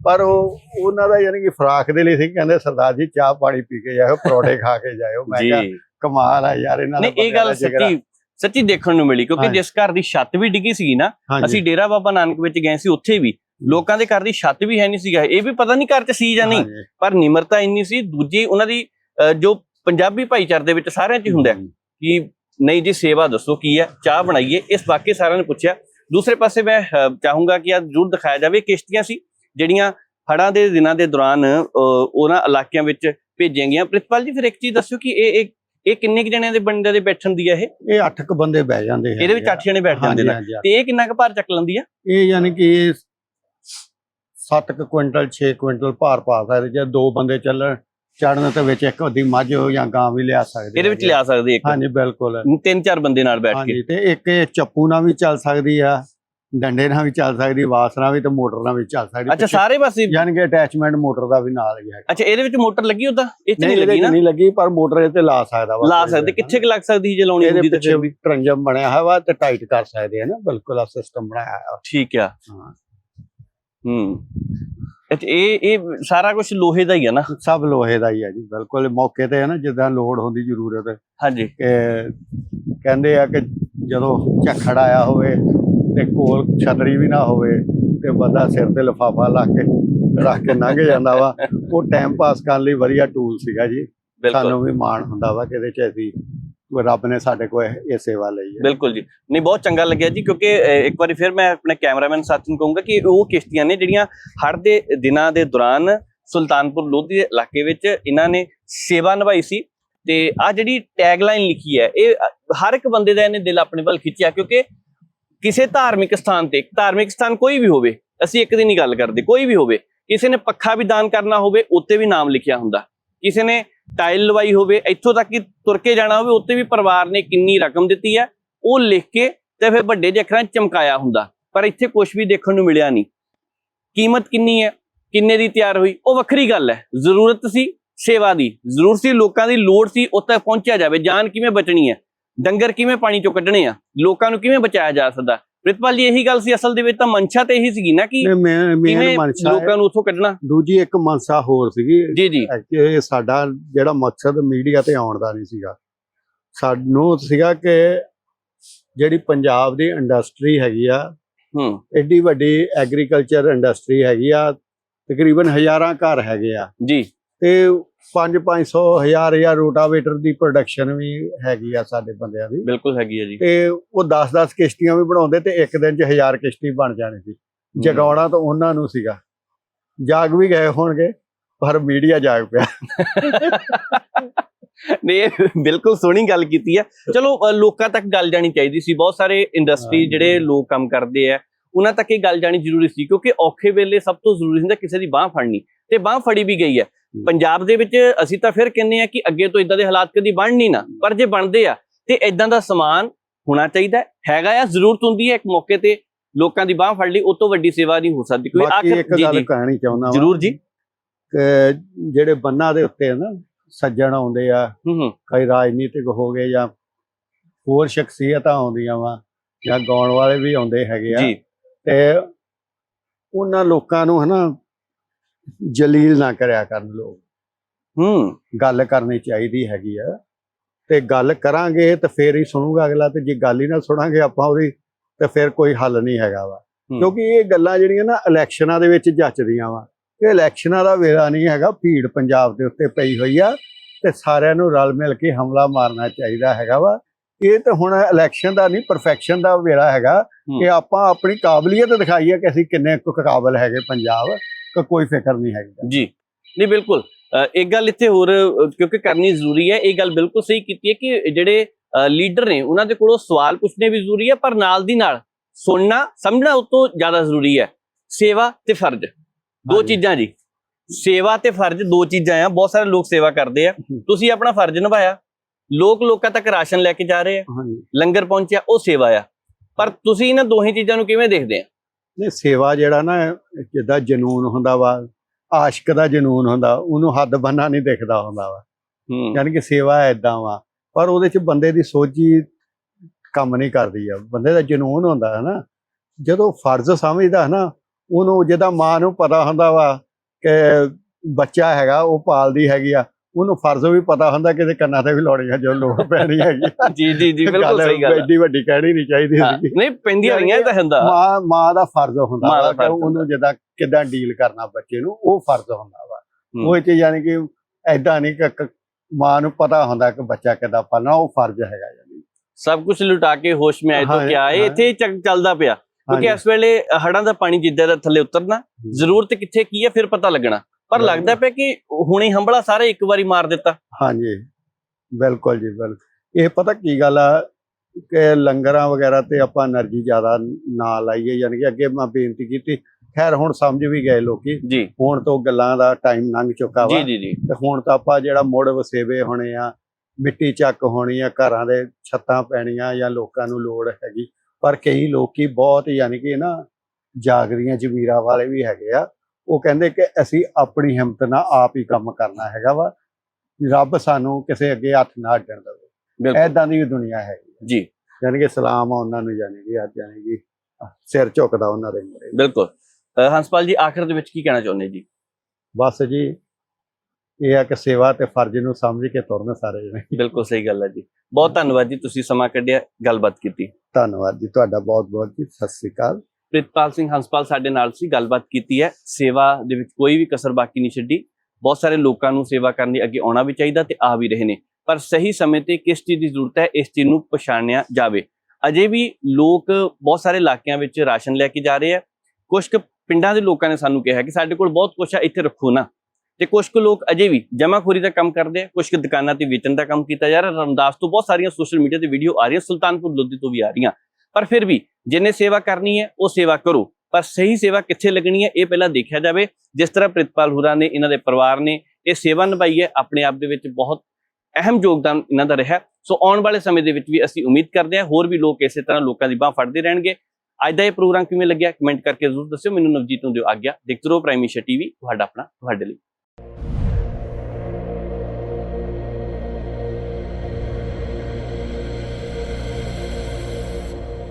ਪਰ ਉਹ ਉਹਨਾਂ ਦਾ ਯਾਨੀ ਕਿ ਫਰਾਕ ਦੇ ਲਈ ਸੀ ਕਹਿੰਦੇ ਸਰਦਾਰ ਜੀ ਚਾਹ ਪਾਣੀ ਪੀ ਕੇ ਜਾਇਓ ਪਰੌਂਠੇ ਖਾ ਕੇ ਜਾਇਓ। ਮੈਂ ਕਿਹਾ ਕਮਾਲ ਆ ਯਾਰ ਇਹਨਾਂ ਦਾ ਨਹੀਂ ਇਹ ਗੱਲ ਸੱਚੀ ਸੱਚੀ ਦੇਖਣ ਨੂੰ ਮਿਲੀ ਕਿਉਂਕਿ। ਜਿਸ ਘਰ ਦੀ ਛੱਤ ਵੀ ਡਿੱਗੀ ਸੀ ਨਾ ਅਸੀਂ ਡੇਰਾ ਬਾਬਾ ਨਾਨਕ ਵਿੱਚ ਗਏ ਸੀ ਉੱਥੇ ਵੀ। ਲੋਕਾਂ ਦੇ ਘਰ ਦੀ ਛੱਤ ਵੀ ਹੈ ਨਹੀਂ ਸੀਗਾ ਇਹ ਵੀ ਪਤਾ ਨਹੀਂ ਘਰ 'ਚ ਸੀ ਜਾਂ ਨਹੀਂ ਪਰ ਨਿਮਰਤਾ ਇੰਨੀ ਸੀ ਦੂਜੀ ਉਹਨਾਂ ਦੀ ਜੋ ਪੰਜਾਬੀ ਭਾਈਚਾਰੇ ਦੇ ਵਿੱਚ ਸਾਰਿਆਂ 'ਚ ਹੁੰਦਾ ਕਿ ਨਹੀਂ ਜੀ ਸੇਵਾ ਦੱਸੋ ਕੀ ਹੈ ਚਾਹ ਬਣਾਈਏ ਇਸ ਵਾਕਿਆ ਸਾਰਿਆਂ ਨੇ ਪੁੱਛਿਆ। ਦੂਸਰੇ ਪਾਸੇ ਮੈਂ ਚਾਹੂੰਗਾ ਕਿ ਆ ਜ਼ਰੂਰ ਦਿਖਾਇਆ ਜਾਵੇ ਕਿਸ਼ਤੀਆਂ ਸੀ ਜਿਹੜੀਆਂ ਹੜ੍ਹਾਂ ਦੇ ਦਿਨਾਂ ਦੇ ਦੌਰਾਨ ਉਹਨਾਂ ਇਲਾਕਿਆਂ ਵਿੱਚ ਭੇਜੀਆਂ ਗਈਆਂ। ਪ੍ਰਿਤਪਾਲ ਜੀ ਫਿਰ ਇੱਕ ਚੀਜ਼ ਦੱਸਿਓ ਕਿ ਇਹ ਇਹ ਇਹ ਕਿੰਨੇ ਕੁ ਜਣਿਆਂ ਦੇ ਬੰਦੇ ਦੇ ਬੈਠਣ ਦੀ ਆ ਇਹ? ਇਹ 8 ਕ ਬੰਦੇ ਬਹਿ ਜਾਂਦੇ ਇਹਦੇ ਵਿੱਚ 8 ਜਣੇ ਬੈਠ ਜਾਂਦੇ ਨੇ। ਤੇ ਇਹ ਕਿੰਨਾ ਕੁ ਭਾਰ ਚੱਕ ਲੈਂਦੀ ਆ? ਇਹ ਯਾਨੀ ਕਿ 7 ਕੁਇੰਟਲ 6 ਕੁਇੰਟਲ ਭਾਰ ਪਾ ਸਕਦੇ ਜੇ ਦੋ ਬੰਦੇ ਚੱਲਣ ਚੜਨ ਤੇ ਵਿੱਚ ਇੱਕ ਅੱਧੀ ਮੱਝ ਜਾਂ ਗਾਂ ਵੀ ਲਿਆ ਸਕਦੇ ਇਹਦੇ ਵਿੱਚ। ਲਿਆ ਸਕਦੇ ਇੱਕ। ਹਾਂਜੀ ਬਿਲਕੁਲ। ਤਿੰਨ ਚਾਰ ਬੰਦੇ ਨਾਲ ਬੈਠ ਕੇ। ਹਾਂਜੀ ਤੇ ਇੱਕ ਇਹ ਚੱਪੂ ਨਾਲ ਵੀ ਚੱਲ ਸਕਦੀ ਆ। ਡੰਡੇ ਨਾਲ ਵੀ ਚੱਲ ਸਕਦੀ ਵਾਸ ਨਾਲ ਵੀ ਤੇ ਮੋਟਰ ਨਾਲ ਵੀ ਚੱਲ ਸਕਦੀ। ਅੱਛਾ ਸਾਰੇ ਪਾਸੇ? ਯਾਨੀ ਕਿ ਅਟੈਚਮੈਂਟ ਮੋਟਰ ਦਾ ਵੀ ਨਾਲ ਹੀ ਹੈ। ਅੱਛਾ ਇਹਦੇ ਵਿੱਚ ਮੋਟਰ ਲੱਗੀ ਉਦਾਂ? ਚ ਨਹੀਂ ਲੱਗੀ ਨਾ? ਨਹੀਂ ਲੱਗੀ ਪਰ ਮੋਟਰ ਇਹ ਤੇ ਲਾ ਸਕਦਾ ਵਾ। ਲਾ ਸਕਦੇ। ਕਿੱਥੇ ਕੁ ਲੱਗ ਸਕਦੀ ਜੇ ਲਾਉਣੀ ਹੁੰਦੀ ਤੇ ਵੀ? ਟਰੰਜਮ ਬਣਿਆ ਹੋਇਆ ਵਾ ਤੇ ਟਾਈਟ ਕਰ ਸਕਦੇ ਆ ਨਾ ਬਿਲਕੁਲ ਆ ਸਿਸਟਮ ਬਣਾਇਆ ਹੋਇਆ। ਠੀਕ ਆ। ਹਾਂ। ਹੂੰ। ਇਹ ਇਹ ਸਾਰਾ ਕੁਝ ਲੋਹੇ ਦਾ ਹੀ ਆ ਨਾ? ਸਭ ਲੋਹੇ ਦਾ ਹੀ ਹੈ ਜੀ ਬਿਲਕੁਲ। ਮੌਕੇ ਤੇ ਹੈ ਨਾ ਜਿੱਦਾਂ ਲੋਡ ਹੁੰਦੀ ਜ਼ਰੂਰਤ। ਹਾਂਜੀ। ਕਹਿੰਦੇ ਆ ਕਿ ਜਦੋਂ ਝੱਖੜ ਆਇਆ ਹੋਵੇ ਤੇ ਕੋਲ ਛਤਰੀ ਵੀ ਨਾ ਹੋਵੇ ਤੇ ਬੰਦਾ ਸਿਰ ਤੇ ਲਿਫਾਫਾ ਲਾ ਕੇ ਰੱਖ ਕੇ ਲੰਘ ਜਾਂਦਾ ਵਾ। ਉਹ ਟਾਈਮ ਪਾਸ ਕਰਨ ਲਈ ਵਧੀਆ ਟੂਲ ਸੀਗਾ ਜੀ। ਸਾਨੂੰ ਵੀ ਮਾਣ ਹੁੰਦਾ ਵਾ ਕਿ ਇਹਦੇ ਚ ਅਸੀਂ ਰੱਬ ਨੇ ਸਾਡੇ ਕੋਲ ਇਹ ਸੇਵਾ ਲਈ ਹੈ। ਬਿਲਕੁਲ ਜੀ। ਨਹੀਂ ਬਹੁਤ ਚੰਗਾ ਲੱਗਿਆ ਜੀ ਕਿਉਂਕਿ ਇੱਕ ਵਾਰੀ ਫਿਰ ਮੈਂ ਆਪਣੇ ਕੈਮਰਾਮੈਨ ਸਾਥੀ ਨੂੰ ਕਹੂੰਗਾ ਕਿ ਉਹ ਕਿਸ਼ਤੀਆਂ ਨੇ ਜਿਹੜੀਆਂ ਹੜ੍ਹ ਦੇ ਦਿਨਾਂ ਦੇ ਦੌਰਾਨ ਸੁਲਤਾਨਪੁਰ ਲੋਧੀ ਦੇ ਇਲਾਕੇ ਵਿੱਚ ਇਹਨਾਂ ਨੇ ਸੇਵਾ ਨਿਭਾਈ ਸੀ ਤੇ ਆ ਜਿਹੜੀ ਟੈਗਲਾਈਨ ਲਿਖੀ ਹੈ ਇਹ ਹਰ ਇੱਕ ਬੰਦੇ ਦਾ ਇਹਨੇ ਦਿਲ ਆਪਣੇ ਵੱਲ ਖਿੱਚਿਆ ਕਿਉਂਕਿ ਕਿਸੇ ਧਾਰਮਿਕ ਸਥਾਨ ਤੇ, ਧਾਰਮਿਕ ਸਥਾਨ ਕੋਈ ਵੀ ਹੋਵੇ, ਅਸੀਂ ਇੱਕ ਦੀ ਨਹੀਂ ਗੱਲ ਕਰਦੇ, ਕੋਈ ਵੀ ਹੋਵੇ, ਕਿਸੇ ਨੇ ਪੱਖਾ ਵੀ ਦਾਨ ਕਰਨਾ ਹੋਵੇ, ਉੱਤੇ ਵੀ ਨਾਮ ਲਿਖਿਆ ਹੁੰਦਾ। ਕਿਸੇ ਨੇ ਟਾਇਲ ਲਵਾਈ ਹੋਵੇ, ਇੱਥੋਂ ਤੱਕ ਕਿ ਤੁਰ ਕੇ ਜਾਣਾ ਹੋਵੇ, ਉੱਤੇ ਵੀ ਪਰਿਵਾਰ ਨੇ ਕਿੰਨੀ ਰਕਮ ਦਿੱਤੀ ਹੈ, ਉਹ ਲਿਖ ਕੇ ਤੇ ਫਿਰ ਵੱਡੇ ਜਿਹੇ ਅੱਖਰਾਂ 'ਚ ਚਮਕਾਇਆ ਹੁੰਦਾ। ਪਰ ਇੱਥੇ ਕੁਝ ਵੀ ਦੇਖਣ ਨੂੰ ਮਿਲਿਆ ਨਹੀਂ। ਕੀਮਤ ਕਿੰਨੀ ਹੈ, ਕਿੰਨੇ ਦੀ ਤਿਆਰ ਹੋਈ, ਉਹ ਵੱਖਰੀ ਗੱਲ ਹੈ। ਜ਼ਰੂਰਤ ਸੀ ਸੇਵਾ ਦੀ ਜ਼ਰੂਰਤ ਸੀ, ਲੋਕਾਂ ਦੀ ਲੋੜ ਸੀ, ਉੱਥੇ ਤੱਕ ਪਹੁੰਚਿਆ ਜਾਵੇ, ਜਾਨ ਕਿਵੇਂ ਬਚਣੀ ਹੈ। ਡੰਗਰ ਕਿਵੇਂ ਪਾਣੀ ਚੋਂ ਕੱਢਣੇ ਆ? ਲੋਕਾਂ ਨੂੰ ਕਿਵੇਂ ਬਚਾਇਆ ਜਾ ਸਕਦਾ? ਪ੍ਰਿਤਪਾਲ ਜੀ ਇਹੀ ਗੱਲ ਸੀ ਅਸਲ ਦੇ ਵਿੱਚ ਤਾਂ ਮਨਸ਼ਾ ਤੇ ਇਹੀ ਸੀਗੀ ਨਾ ਕਿ ਕਿਵੇਂ। ਲੋਕਾਂ ਨੂੰ ਉੱਥੋਂ ਕੱਢਣਾ? ਦੂਜੀ ਇੱਕ ਮਨਸਾ ਹੋਰ ਸੀਗੀ। ਜੀ ਜੀ। ਇਹ ਸਾਡਾ ਜਿਹੜਾ ਮਕਸਦ ਮੀਡੀਆ ਤੇ ਆਉਣ ਦਾ ਨਹੀਂ ਸੀਗਾ। ਸਾਨੂੰ ਸੀਗਾ ਕਿ ਜਿਹੜੀ ਪੰਜਾਬ ਦੀ ਇੰਡਸਟਰੀ ਹੈਗੀ ਆ ਹੂੰ। ਐਡੀ ਵੱਡੀ ਐਗਰੀਕਲਚਰ ਇੰਡਸਟਰੀ ਹੈਗੀ ਆ ਤਕਰੀਬਨ ਹਜ਼ਾਰਾਂ ਘਰ ਹੈਗੇ ਆ। ਜੀ। ਤੇ 5 500 ਹਜ਼ਾਰ ਹਜ਼ਾਰ ਰੋਟਾਵੇਟਰ ਦੀ ਪ੍ਰੋਡਕਸ਼ਨ ਵੀ ਹੈਗੀ ਆ ਸਾਡੇ ਬੰਦਿਆਂ ਦੀ। ਬਿਲਕੁਲ ਹੈਗੀ ਹੈ ਜੀ। ਤੇ ਉਹ 10-10 ਕਿਸ਼ਤੀਆਂ ਵੀ ਬਣਾਉਂਦੇ ਤੇ ਇੱਕ ਦਿਨ 'ਚ ਹਜ਼ਾਰ ਕਿਸ਼ਤੀ ਬਣ ਜਾਣੀ ਸੀ। ਜਗਾਉਣਾ ਤਾਂ ਉਹਨਾਂ ਨੂੰ ਸੀਗਾ। ਜਾਗ ਵੀ ਗਏ ਹੋਣਗੇ ਪਰ ਮੀਡੀਆ ਜਾਗ ਪਿਆ। ਇਹ ਬਿਲਕੁਲ ਸੋਹਣੀ ਗੱਲ ਕੀਤੀ ਹੈ ਚਲੋ ਲੋਕਾਂ ਤੱਕ ਗੱਲ ਜਾਣੀ ਚਾਹੀਦੀ ਸੀ। ਬਹੁਤ ਸਾਰੇ ਇੰਡਸਟਰੀ। ਜਿਹੜੇ ਲੋਕ ਕੰਮ ਕਰਦੇ ਆ ਉਹਨਾਂ ਤੱਕ ਇਹ ਗੱਲ ਜਾਣੀ ਜ਼ਰੂਰੀ ਸੀ ਕਿਉਂਕਿ ਔਖੇ ਵੇਲੇ ਸਭ ਤੋਂ ਜ਼ਰੂਰੀ ਹੁੰਦਾ ਕਿਸੇ ਦੀ ਬਾਹ ਫੜਨੀ। ਤੇ ਬਾਹ ਫੜੀ ਵੀ ਗਈ ਹੈ ਪੰਜਾਬ ਦੇ ਵਿੱਚ ਅਸੀਂ ਤਾਂ ਫਿਰ ਕਹਿੰਦੇ ਆ ਕਿ ਅੱਗੇ ਤੋਂ ਇਦਾਂ ਦੇ ਹਾਲਾਤ ਕਦੀ ਬਣਨੀ ਨਾ ਪਰ ਜੇ ਬਣਦੇ ਆ ਤੇ ਇਦਾਂ ਦਾ ਸਮਾਨ ਹੋਣਾ ਚਾਹੀਦਾ। ਹੈਗਾ ਆ ਜ਼ਰੂਰਤ ਹੁੰਦੀ ਹੈ ਇੱਕ ਮੌਕੇ ਤੇ ਲੋਕਾਂ ਦੀ ਬਾਹ ਫੜ ਲਈ ਤੋਂ ਵੱਡੀ ਸੇਵਾ ਨਹੀਂ ਹੋ ਸਕਦੀ। ਕੋਈ ਆਖਰ ਇੱਕ ਗੱਲ ਕਹਿਣੀ ਚਾਹੁੰਦਾ ਜ਼ਰੂਰ ਜੀ। ਜਿਹੜੇ ਬੰਨਾਂ ਦੇ ਉੱਤੇ ਨਾ ਸੱਜਣ ਆਉਂਦੇ ਆ ਕਈ ਰਾਜਨੀਤਿਕ ਹੋ ਗਏ ਜਾਂ ਹੋਰ ਸ਼ਖਸੀਅਤਾਂ ਆਉਂਦੀਆਂ ਵਾ ਜਾਂ ਗਾਉਣ ਵਾਲੇ ਵੀ ਆਉਂਦੇ ਹੈਗੇ ਆ। ਤੇ ਉਹਨਾਂ ਲੋਕਾਂ ਨੂੰ ਹਨਾ ਜਲੀਲ ਨਾ ਕਰਿਆ ਕਰਨ ਲੋਕ। ਹੂੰ। ਗੱਲ ਕਰਨੀ ਚਾਹੀਦੀ ਹੈਗੀ ਆ। ਤੇ ਗੱਲ ਕਰਾਂਗੇ ਤਾਂ ਫੇਰ ਹੀ ਸੁਣੂਗਾ ਅਗਲਾ ਤੇ ਜੇ ਗੱਲ ਹੀ ਨਾ ਸੁਣਾਂਗੇ ਆਪਾਂ ਉਹਦੀ ਤੇ ਫਿਰ ਕੋਈ ਹੱਲ ਨਹੀਂ ਹੈਗਾ ਵਾ। ਕਿਉਂਕਿ ਇਹ ਗੱਲਾਂ ਜਿਹੜੀਆਂ ਨਾ ਇਲੈਕਸ਼ਨਾਂ ਦੇ ਵਿੱਚ ਜੱਚਦੀਆਂ ਵਾ। ਇਹ ਇਲੈਕਸ਼ਨਾਂ ਦਾ ਵੇਲਾ ਨਹੀਂ ਹੈਗਾ ਭੀੜ ਪੰਜਾਬ ਦੇ ਉੱਤੇ ਪਈ ਹੋਈ ਆ ਤੇ ਸਾਰਿਆਂ ਨੂੰ ਰਲ ਮਿਲ ਕੇ ਹਮਲਾ ਮਾਰਨਾ ਚਾਹੀਦਾ ਹੈਗਾ ਵਾ। ਇਹ ਤਾਂ ਹੁਣ ਇਲੈਕਸ਼ਨ ਦਾ ਨਹੀਂ ਪਰਫੈਕਸ਼ਨ ਦਾ ਵੇਲਾ ਹੈਗਾ। ਕਿ ਆਪਾਂ ਆਪਣੀ ਕਾਬਲੀਅਤ ਦਿਖਾਈਏ ਕਿ ਅਸੀਂ ਕਿੰਨੇ ਕੁ ਕਾਬਲ ਹੈਗੇ ਪੰਜਾਬ। ਕਿ ਕੋਈ ਫਿਕਰ ਨਹੀਂ ਹੈਗੀ। ਜੀ। ਨਹੀਂ ਬਿਲਕੁਲ। ਇੱਕ ਗੱਲ ਇੱਥੇ ਹੋਰ ਕਿਉਂਕਿ ਕਰਨੀ ਜ਼ਰੂਰੀ ਹੈ ਇਹ ਗੱਲ ਬਿਲਕੁਲ ਸਹੀ ਕੀਤੀ ਹੈ ਕਿ ਜਿਹੜੇ ਲੀਡਰ ਨੇ ਉਹਨਾਂ ਦੇ ਕੋਲੋਂ ਸਵਾਲ ਪੁੱਛਣੇ ਵੀ ਜ਼ਰੂਰੀ ਹੈ ਪਰ ਨਾਲ ਦੀ ਨਾਲ ਸੁਣਨਾ ਸਮਝਣਾ ਉਸ ਤੋਂ ਜ਼ਿਆਦਾ ਜ਼ਰੂਰੀ ਹੈ। ਸੇਵਾ ਤੇ ਫਰਜ਼। ਦੋ। ਚੀਜ਼ਾਂ ਜੀ। ਸੇਵਾ ਤੇ ਫਰਜ਼ ਦੋ ਚੀਜ਼ਾਂ ਆ। ਬਹੁਤ ਸਾਰੇ ਲੋਕ ਸੇਵਾ ਕਰਦੇ ਆ। ਤੁਸੀਂ ਆਪਣਾ ਫਰਜ਼ ਨਿਭਾਇਆ। ਲੋਕ ਲੋਕਾਂ ਤੱਕ ਰਾਸ਼ਨ ਲੈ ਕੇ ਜਾ ਰਹੇ ਆ। ਲੰਗਰ ਪਹੁੰਚਿਆ ਉਹ ਸੇਵਾ ਆ। ਪਰ ਤੁਸੀਂ ਇਹਨਾਂ ਦੋਹੇ ਚੀਜ਼ਾਂ ਨੂੰ ਕਿਵੇਂ ਦੇਖਦੇ ਆ? ਨਹੀਂ ਸੇਵਾ ਜਿਹੜਾ ਨਾ ਜਿੱਦਾਂ ਜਨੂਨ ਹੁੰਦਾ ਵਾ ਆਸ਼ਕ ਦਾ ਜਨੂਨ ਹੁੰਦਾ ਉਹਨੂੰ ਹੱਦ ਬੰਨਾ ਨਹੀਂ ਦਿਖਦਾ ਹੁੰਦਾ ਵਾ। ਹੂੰ। ਯਾਨੀ ਕਿ ਸੇਵਾ ਐਦਾਂ ਵਾ ਪਰ ਉਹਦੇ ਚ ਬੰਦੇ ਦੀ ਸੋਝੀ ਕੰਮ ਨਹੀਂ ਕਰਦੀ ਆ। ਬੰਦੇ ਦਾ ਜਨੂਨ ਹੁੰਦਾ ਹੈ ਨਾ ਜਦੋਂ ਫਰਜ਼ ਸਮਝਦਾ ਹੈ ਨਾ ਉਹਨੂੰ ਜਿਹਦਾ ਮਾਂ ਨੂੰ ਪਤਾ ਹੁੰਦਾ ਵਾ ਕਿ ਬੱਚਾ ਹੈਗਾ ਉਹ ਪਾਲਦੀ ਹੈਗੀ ਆ ਉਹਨੂੰ ਫਰਜ਼ ਵੀ ਪਤਾ ਹੁੰਦਾ ਕਿ ਇਹਦੇ ਕੰਨਾਂ ਤੇ ਵੀ ਲਾਉਣੀ ਜੋ ਲੋੜ ਪੈਣੀ ਹੈਗੀ। ਜੀ ਜੀ ਜੀ ਬਿਲਕੁਲ ਸਹੀ ਗੱਲ ਹੈ। ਐਡੀ ਵੱਡੀ ਕਹਿਣੀ ਨਹੀਂ ਚਾਹੀਦੀ ਹਾਂ, ਸੀਗੀ ਨਹੀਂ ਪੈਂਦੀਆਂ ਰਹੀਆਂ ਤਾਂ ਹੁੰਦਾ ਮਾਂ ਮਾਂ ਦਾ ਫਰਜ਼ ਹੁੰਦਾ ਕਿ। ਉਹਨੂੰ ਜਿੱਦਾਂ ਕਿਦਾਂ ਡੀਲ ਕਰਨਾ ਬੱਚੇ ਨੂੰ ਉਹ ਫਰਜ਼ ਹੁੰਦਾ ਵਾ ਹੂੰ। ਉਹ ਚ ਯਾਨੀ ਕਿ ਐਦਾਂ ਨਹੀਂ ਕਿ ਕ- ਮਾਂ ਨੂੰ ਪਤਾ ਹੁੰਦਾ ਕਿ ਬੱਚਾ ਕਿੱਦਾਂ ਪਾਲਣਾ ਉਹ ਫਰਜ਼ ਹੈਗਾ ਯਾਨੀ ਸਭ ਕੁਝ ਲੁਟਾ ਕੇ ਹੋਸ਼ ਮੇ ਆਏ ਤੋਂ ਹਾਂ, ਇਹ ਹਾਂ। ਇੱਥੇ ਚੱਕ ਚੱਲਦਾ ਪਿਆ ਕਿਉਂਕਿ। ਇਸ ਵੇਲੇ ਹੜਾਂ ਦਾ ਪਾਣੀ ਜਿੱਦਾਂ ਦਾ ਥੱਲੇ ਉਤਰਨਾ ਜ਼ਰੂਰਤ ਕਿੱਥੇ ਕੀ ਹੈ ਫਿਰ ਪਤਾ ਲੱਗਣਾ ਪਰ ਲੱਗਦਾ ਪਿਆ ਕਿ ਹੁਣੇ ਹੰਬਲਾ ਸਾਰੇ ਇੱਕ ਵਾਰੀ ਮਾਰ ਦਿੱਤਾ। ਹਾਂਜੀ ਬਿਲਕੁਲ ਜੀ ਬਿਲਕੁਲ। ਇਹ ਪਤਾ ਕੀ ਗੱਲ ਆ ਕਿ ਲੰਗਰਾਂ ਵਗੈਰਾ ਤੇ ਆਪਾਂ એનર્ਜੀ ਜ਼ਿਆਦਾ ਨਾ ਲਾਈਏ ਯਾਨੀ ਕਿ ਅੱਗੇ ਮੈਂ ਬੇਨਤੀ ਕੀਤੀ ਖੈਰ ਹੁਣ ਸਮਝ ਵੀ ਗਏ ਲੋਕੀ ਹੁਣ ਤੋਂ ਗੱਲਾਂ ਦਾ ਟਾਈਮ ਲੰਘ ਚੁੱਕਾ ਵਾ। ਤੇ ਹੁਣ ਤਾਂ ਆਪਾਂ ਜਿਹੜਾ ਮੋੜ ਵਸੇਵੇ ਹੋਣੇ ਆ ਮਿੱਟੀ ਚੱਕ ਹੋਣੀ ਆ ਘਰਾਂ ਦੇ ਛੱਤਾਂ ਪੈਣੀਆਂ ਜਾਂ ਲੋਕਾਂ ਨੂੰ ਲੋੜ ਹੈਗੀ ਪਰ ਕਈ ਲੋਕੀ ਬਹੁਤ ਯਾਨੀ ਕਿ ਨਾ ਜਾਗਦੀਆਂ ਜ਼ਮੀਰਾਂ ਵਾਲੇ ਵੀ ਹੈਗੇ ਆ ਉਹ ਕਹਿੰਦੇ ਕਿ ਅਸੀਂ ਆਪਣੀ ਹਿੰਮਤ ਨਾਲ ਆਪ ਹੀ ਕੰਮ ਕਰਨਾ ਹੈਗਾ ਵਾ ਰੱਬ ਸਾਨੂੰ ਕਿਸੇ ਅੱਗੇ ਹੱਥ ਨਾ ਅੱਡਣ ਦੇਵੇ। ਐਦਾਂ ਦੀ ਵੀ ਦੁਨੀਆ ਹੈਗੀ ਜੀ। ਯਾਨੀ ਕਿ ਸਲਾਮ ਆ ਉਹਨਾਂ ਨੂੰ ਯਾਨੀ ਕਿ ਅੱਜ ਯਾਨੀ ਕਿ ਸਿਰ ਝੁਕਦਾ ਉਹਨਾਂ ਦੇ ਮੂਹਰੇ। ਬਿਲਕੁਲ। ਹੰਸਪਾਲ ਜੀ ਆਖਰ ਦੇ ਵਿੱਚ ਕੀ ਕਹਿਣਾ ਚਾਹੁੰਦੇ ਜੀ? ਬਸ ਜੀ ਇਹ ਆ ਕਿ ਸੇਵਾ ਤੇ ਫਰਜ਼ ਨੂੰ ਸਮਝ ਕੇ ਤੁਰਨ ਸਾਰੇ ਜਣੇ। ਬਿਲਕੁਲ ਸਹੀ ਗੱਲ ਹੈ ਜੀ। ਬਹੁਤ ਧੰਨਵਾਦ ਜੀ ਤੁਸੀਂ ਸਮਾਂ ਕੱਢਿਆ ਗੱਲਬਾਤ ਕੀਤੀ। ਧੰਨਵਾਦ ਜੀ ਤੁਹਾਡਾ ਬਹੁਤ ਬਹੁਤ ਜੀ ਸਤਿ ਸ੍ਰੀ ਅਕਾਲ। ਪ੍ਰਿਤਪਾਲ ਸਿੰਘ ਹੰਸਪਾਲ ਸਾਡੇ ਨਾਲ ਸੀ, ਗੱਲਬਾਤ ਕੀਤੀ ਹੈ। ਸੇਵਾ ਦੇ ਵਿੱਚ ਕੋਈ ਵੀ ਕਸਰ ਬਾਕੀ ਨਹੀਂ ਛੱਡੀ। ਬਹੁਤ ਸਾਰੇ ਲੋਕਾਂ ਨੂੰ ਸੇਵਾ ਕਰਨ ਲਈ ਅੱਗੇ ਆਉਣਾ ਵੀ ਚਾਹੀਦਾ ਤੇ ਆ ਵੀ ਰਹੇ ਨੇ। ਪਰ ਸਹੀ ਸਮੇਂ ਤੇ ਕਿਸ ਚੀਜ਼ ਦੀ ਜ਼ਰੂਰਤ ਹੈ, ਇਸ ਚੀਜ਼ ਨੂੰ ਪਛਾਣਿਆ ਜਾਵੇ। ਅਜੇ ਵੀ ਲੋਕ ਬਹੁਤ ਸਾਰੇ ਇਲਾਕਿਆਂ ਵਿੱਚ ਰਾਸ਼ਨ ਲੈ ਕੇ ਜਾ ਰਹੇ ਆ। ਕੁਝ ਕੁ ਪਿੰਡਾਂ ਦੇ ਲੋਕਾਂ ਨੇ ਸਾਨੂੰ ਕਿਹਾ ਕਿ ਸਾਡੇ ਕੋਲ ਬਹੁਤ ਕੁਝ ਆ, ਇੱਥੇ ਰੱਖੋ ਨਾ। ਤੇ ਕੁਝ ਕੁ ਲੋਕ ਅਜੇ ਵੀ ਜਮਾਖੋਰੀ ਦਾ ਕੰਮ ਕਰਦੇ ਆ ਕੁਝ ਕੁ ਦੁਕਾਨਾਂ ਤੇ ਵੇਚਣ ਦਾ ਕੰਮ ਕੀਤਾ ਜਾ ਰਿਹਾ। ਰਮਦਾਸ ਤੋਂ ਬਹੁਤ ਸਾਰੀਆਂ ਸੋਸ਼ਲ ਮੀਡੀਆ ਤੇ ਵੀਡੀਓ ਆ ਰਹੀਆਂ, ਸੁਲਤਾਨਪੁਰ, ਲੋਧੀ ਤੋਂ ਵੀ ਆ ਰਹੀਆਂ। ਪਰ ਫਿਰ ਵੀ ਜਿੰਨੇ ਸੇਵਾ ਕਰਨੀ ਹੈ, ਉਹ ਸੇਵਾ ਕਰੋ। ਪਰ ਸਹੀ ਸੇਵਾ ਕਿੱਥੇ ਲੱਗਣੀ ਹੈ, ਇਹ ਪਹਿਲਾਂ ਦੇਖਿਆ ਜਾਵੇ। ਜਿਸ ਤਰ੍ਹਾਂ ਪ੍ਰਿਤਪਾਲ ਹੁਰਾ ਨੇ, ਇਹਨਾਂ ਦੇ ਪਰਿਵਾਰ ਨੇ ਇਹ ਸੇਵਾ ਨਿਭਾਈ ਹੈ, ਆਪਣੇ ਆਪ ਦੇ ਵਿੱਚ ਬਹੁਤ ਅਹਿਮ ਯੋਗਦਾਨ ਇਹਨਾਂ ਦਾ ਰਿਹਾ। ਸੋ ਆਉਣ ਵਾਲੇ ਸਮੇਂ ਦੇ ਵਿੱਚ ਵੀ ਅਸੀਂ ਉਮੀਦ ਕਰਦੇ ਹਾਂ, ਹੋਰ ਵੀ ਲੋਕ ਇਸੇ ਤਰ੍ਹਾਂ ਲੋਕਾਂ ਦੀ ਬਾਹ ਫੜਦੇ ਰਹਿਣਗੇ। ਅੱਜ ਦਾ ਇਹ ਪ੍ਰੋਗਰਾਮ ਕਿਵੇਂ ਲੱਗਿਆ, ਕਮੈਂਟ ਕਰਕੇ ਜ਼ਰੂਰ ਦੱਸਿਓ। ਮੈਨੂੰ ਨਵਜੀਤ ਨੂੰ ਦਿਓ ਆਗਿਆ। ਦੇਖਦੇ ਰਹੋ ਪ੍ਰਾਈਮ ਏਸ਼ੀਆ ਟੀਵੀ, ਤੁਹਾਡਾ ਆਪਣਾ, ਤੁਹਾਡੇ ਲਈ।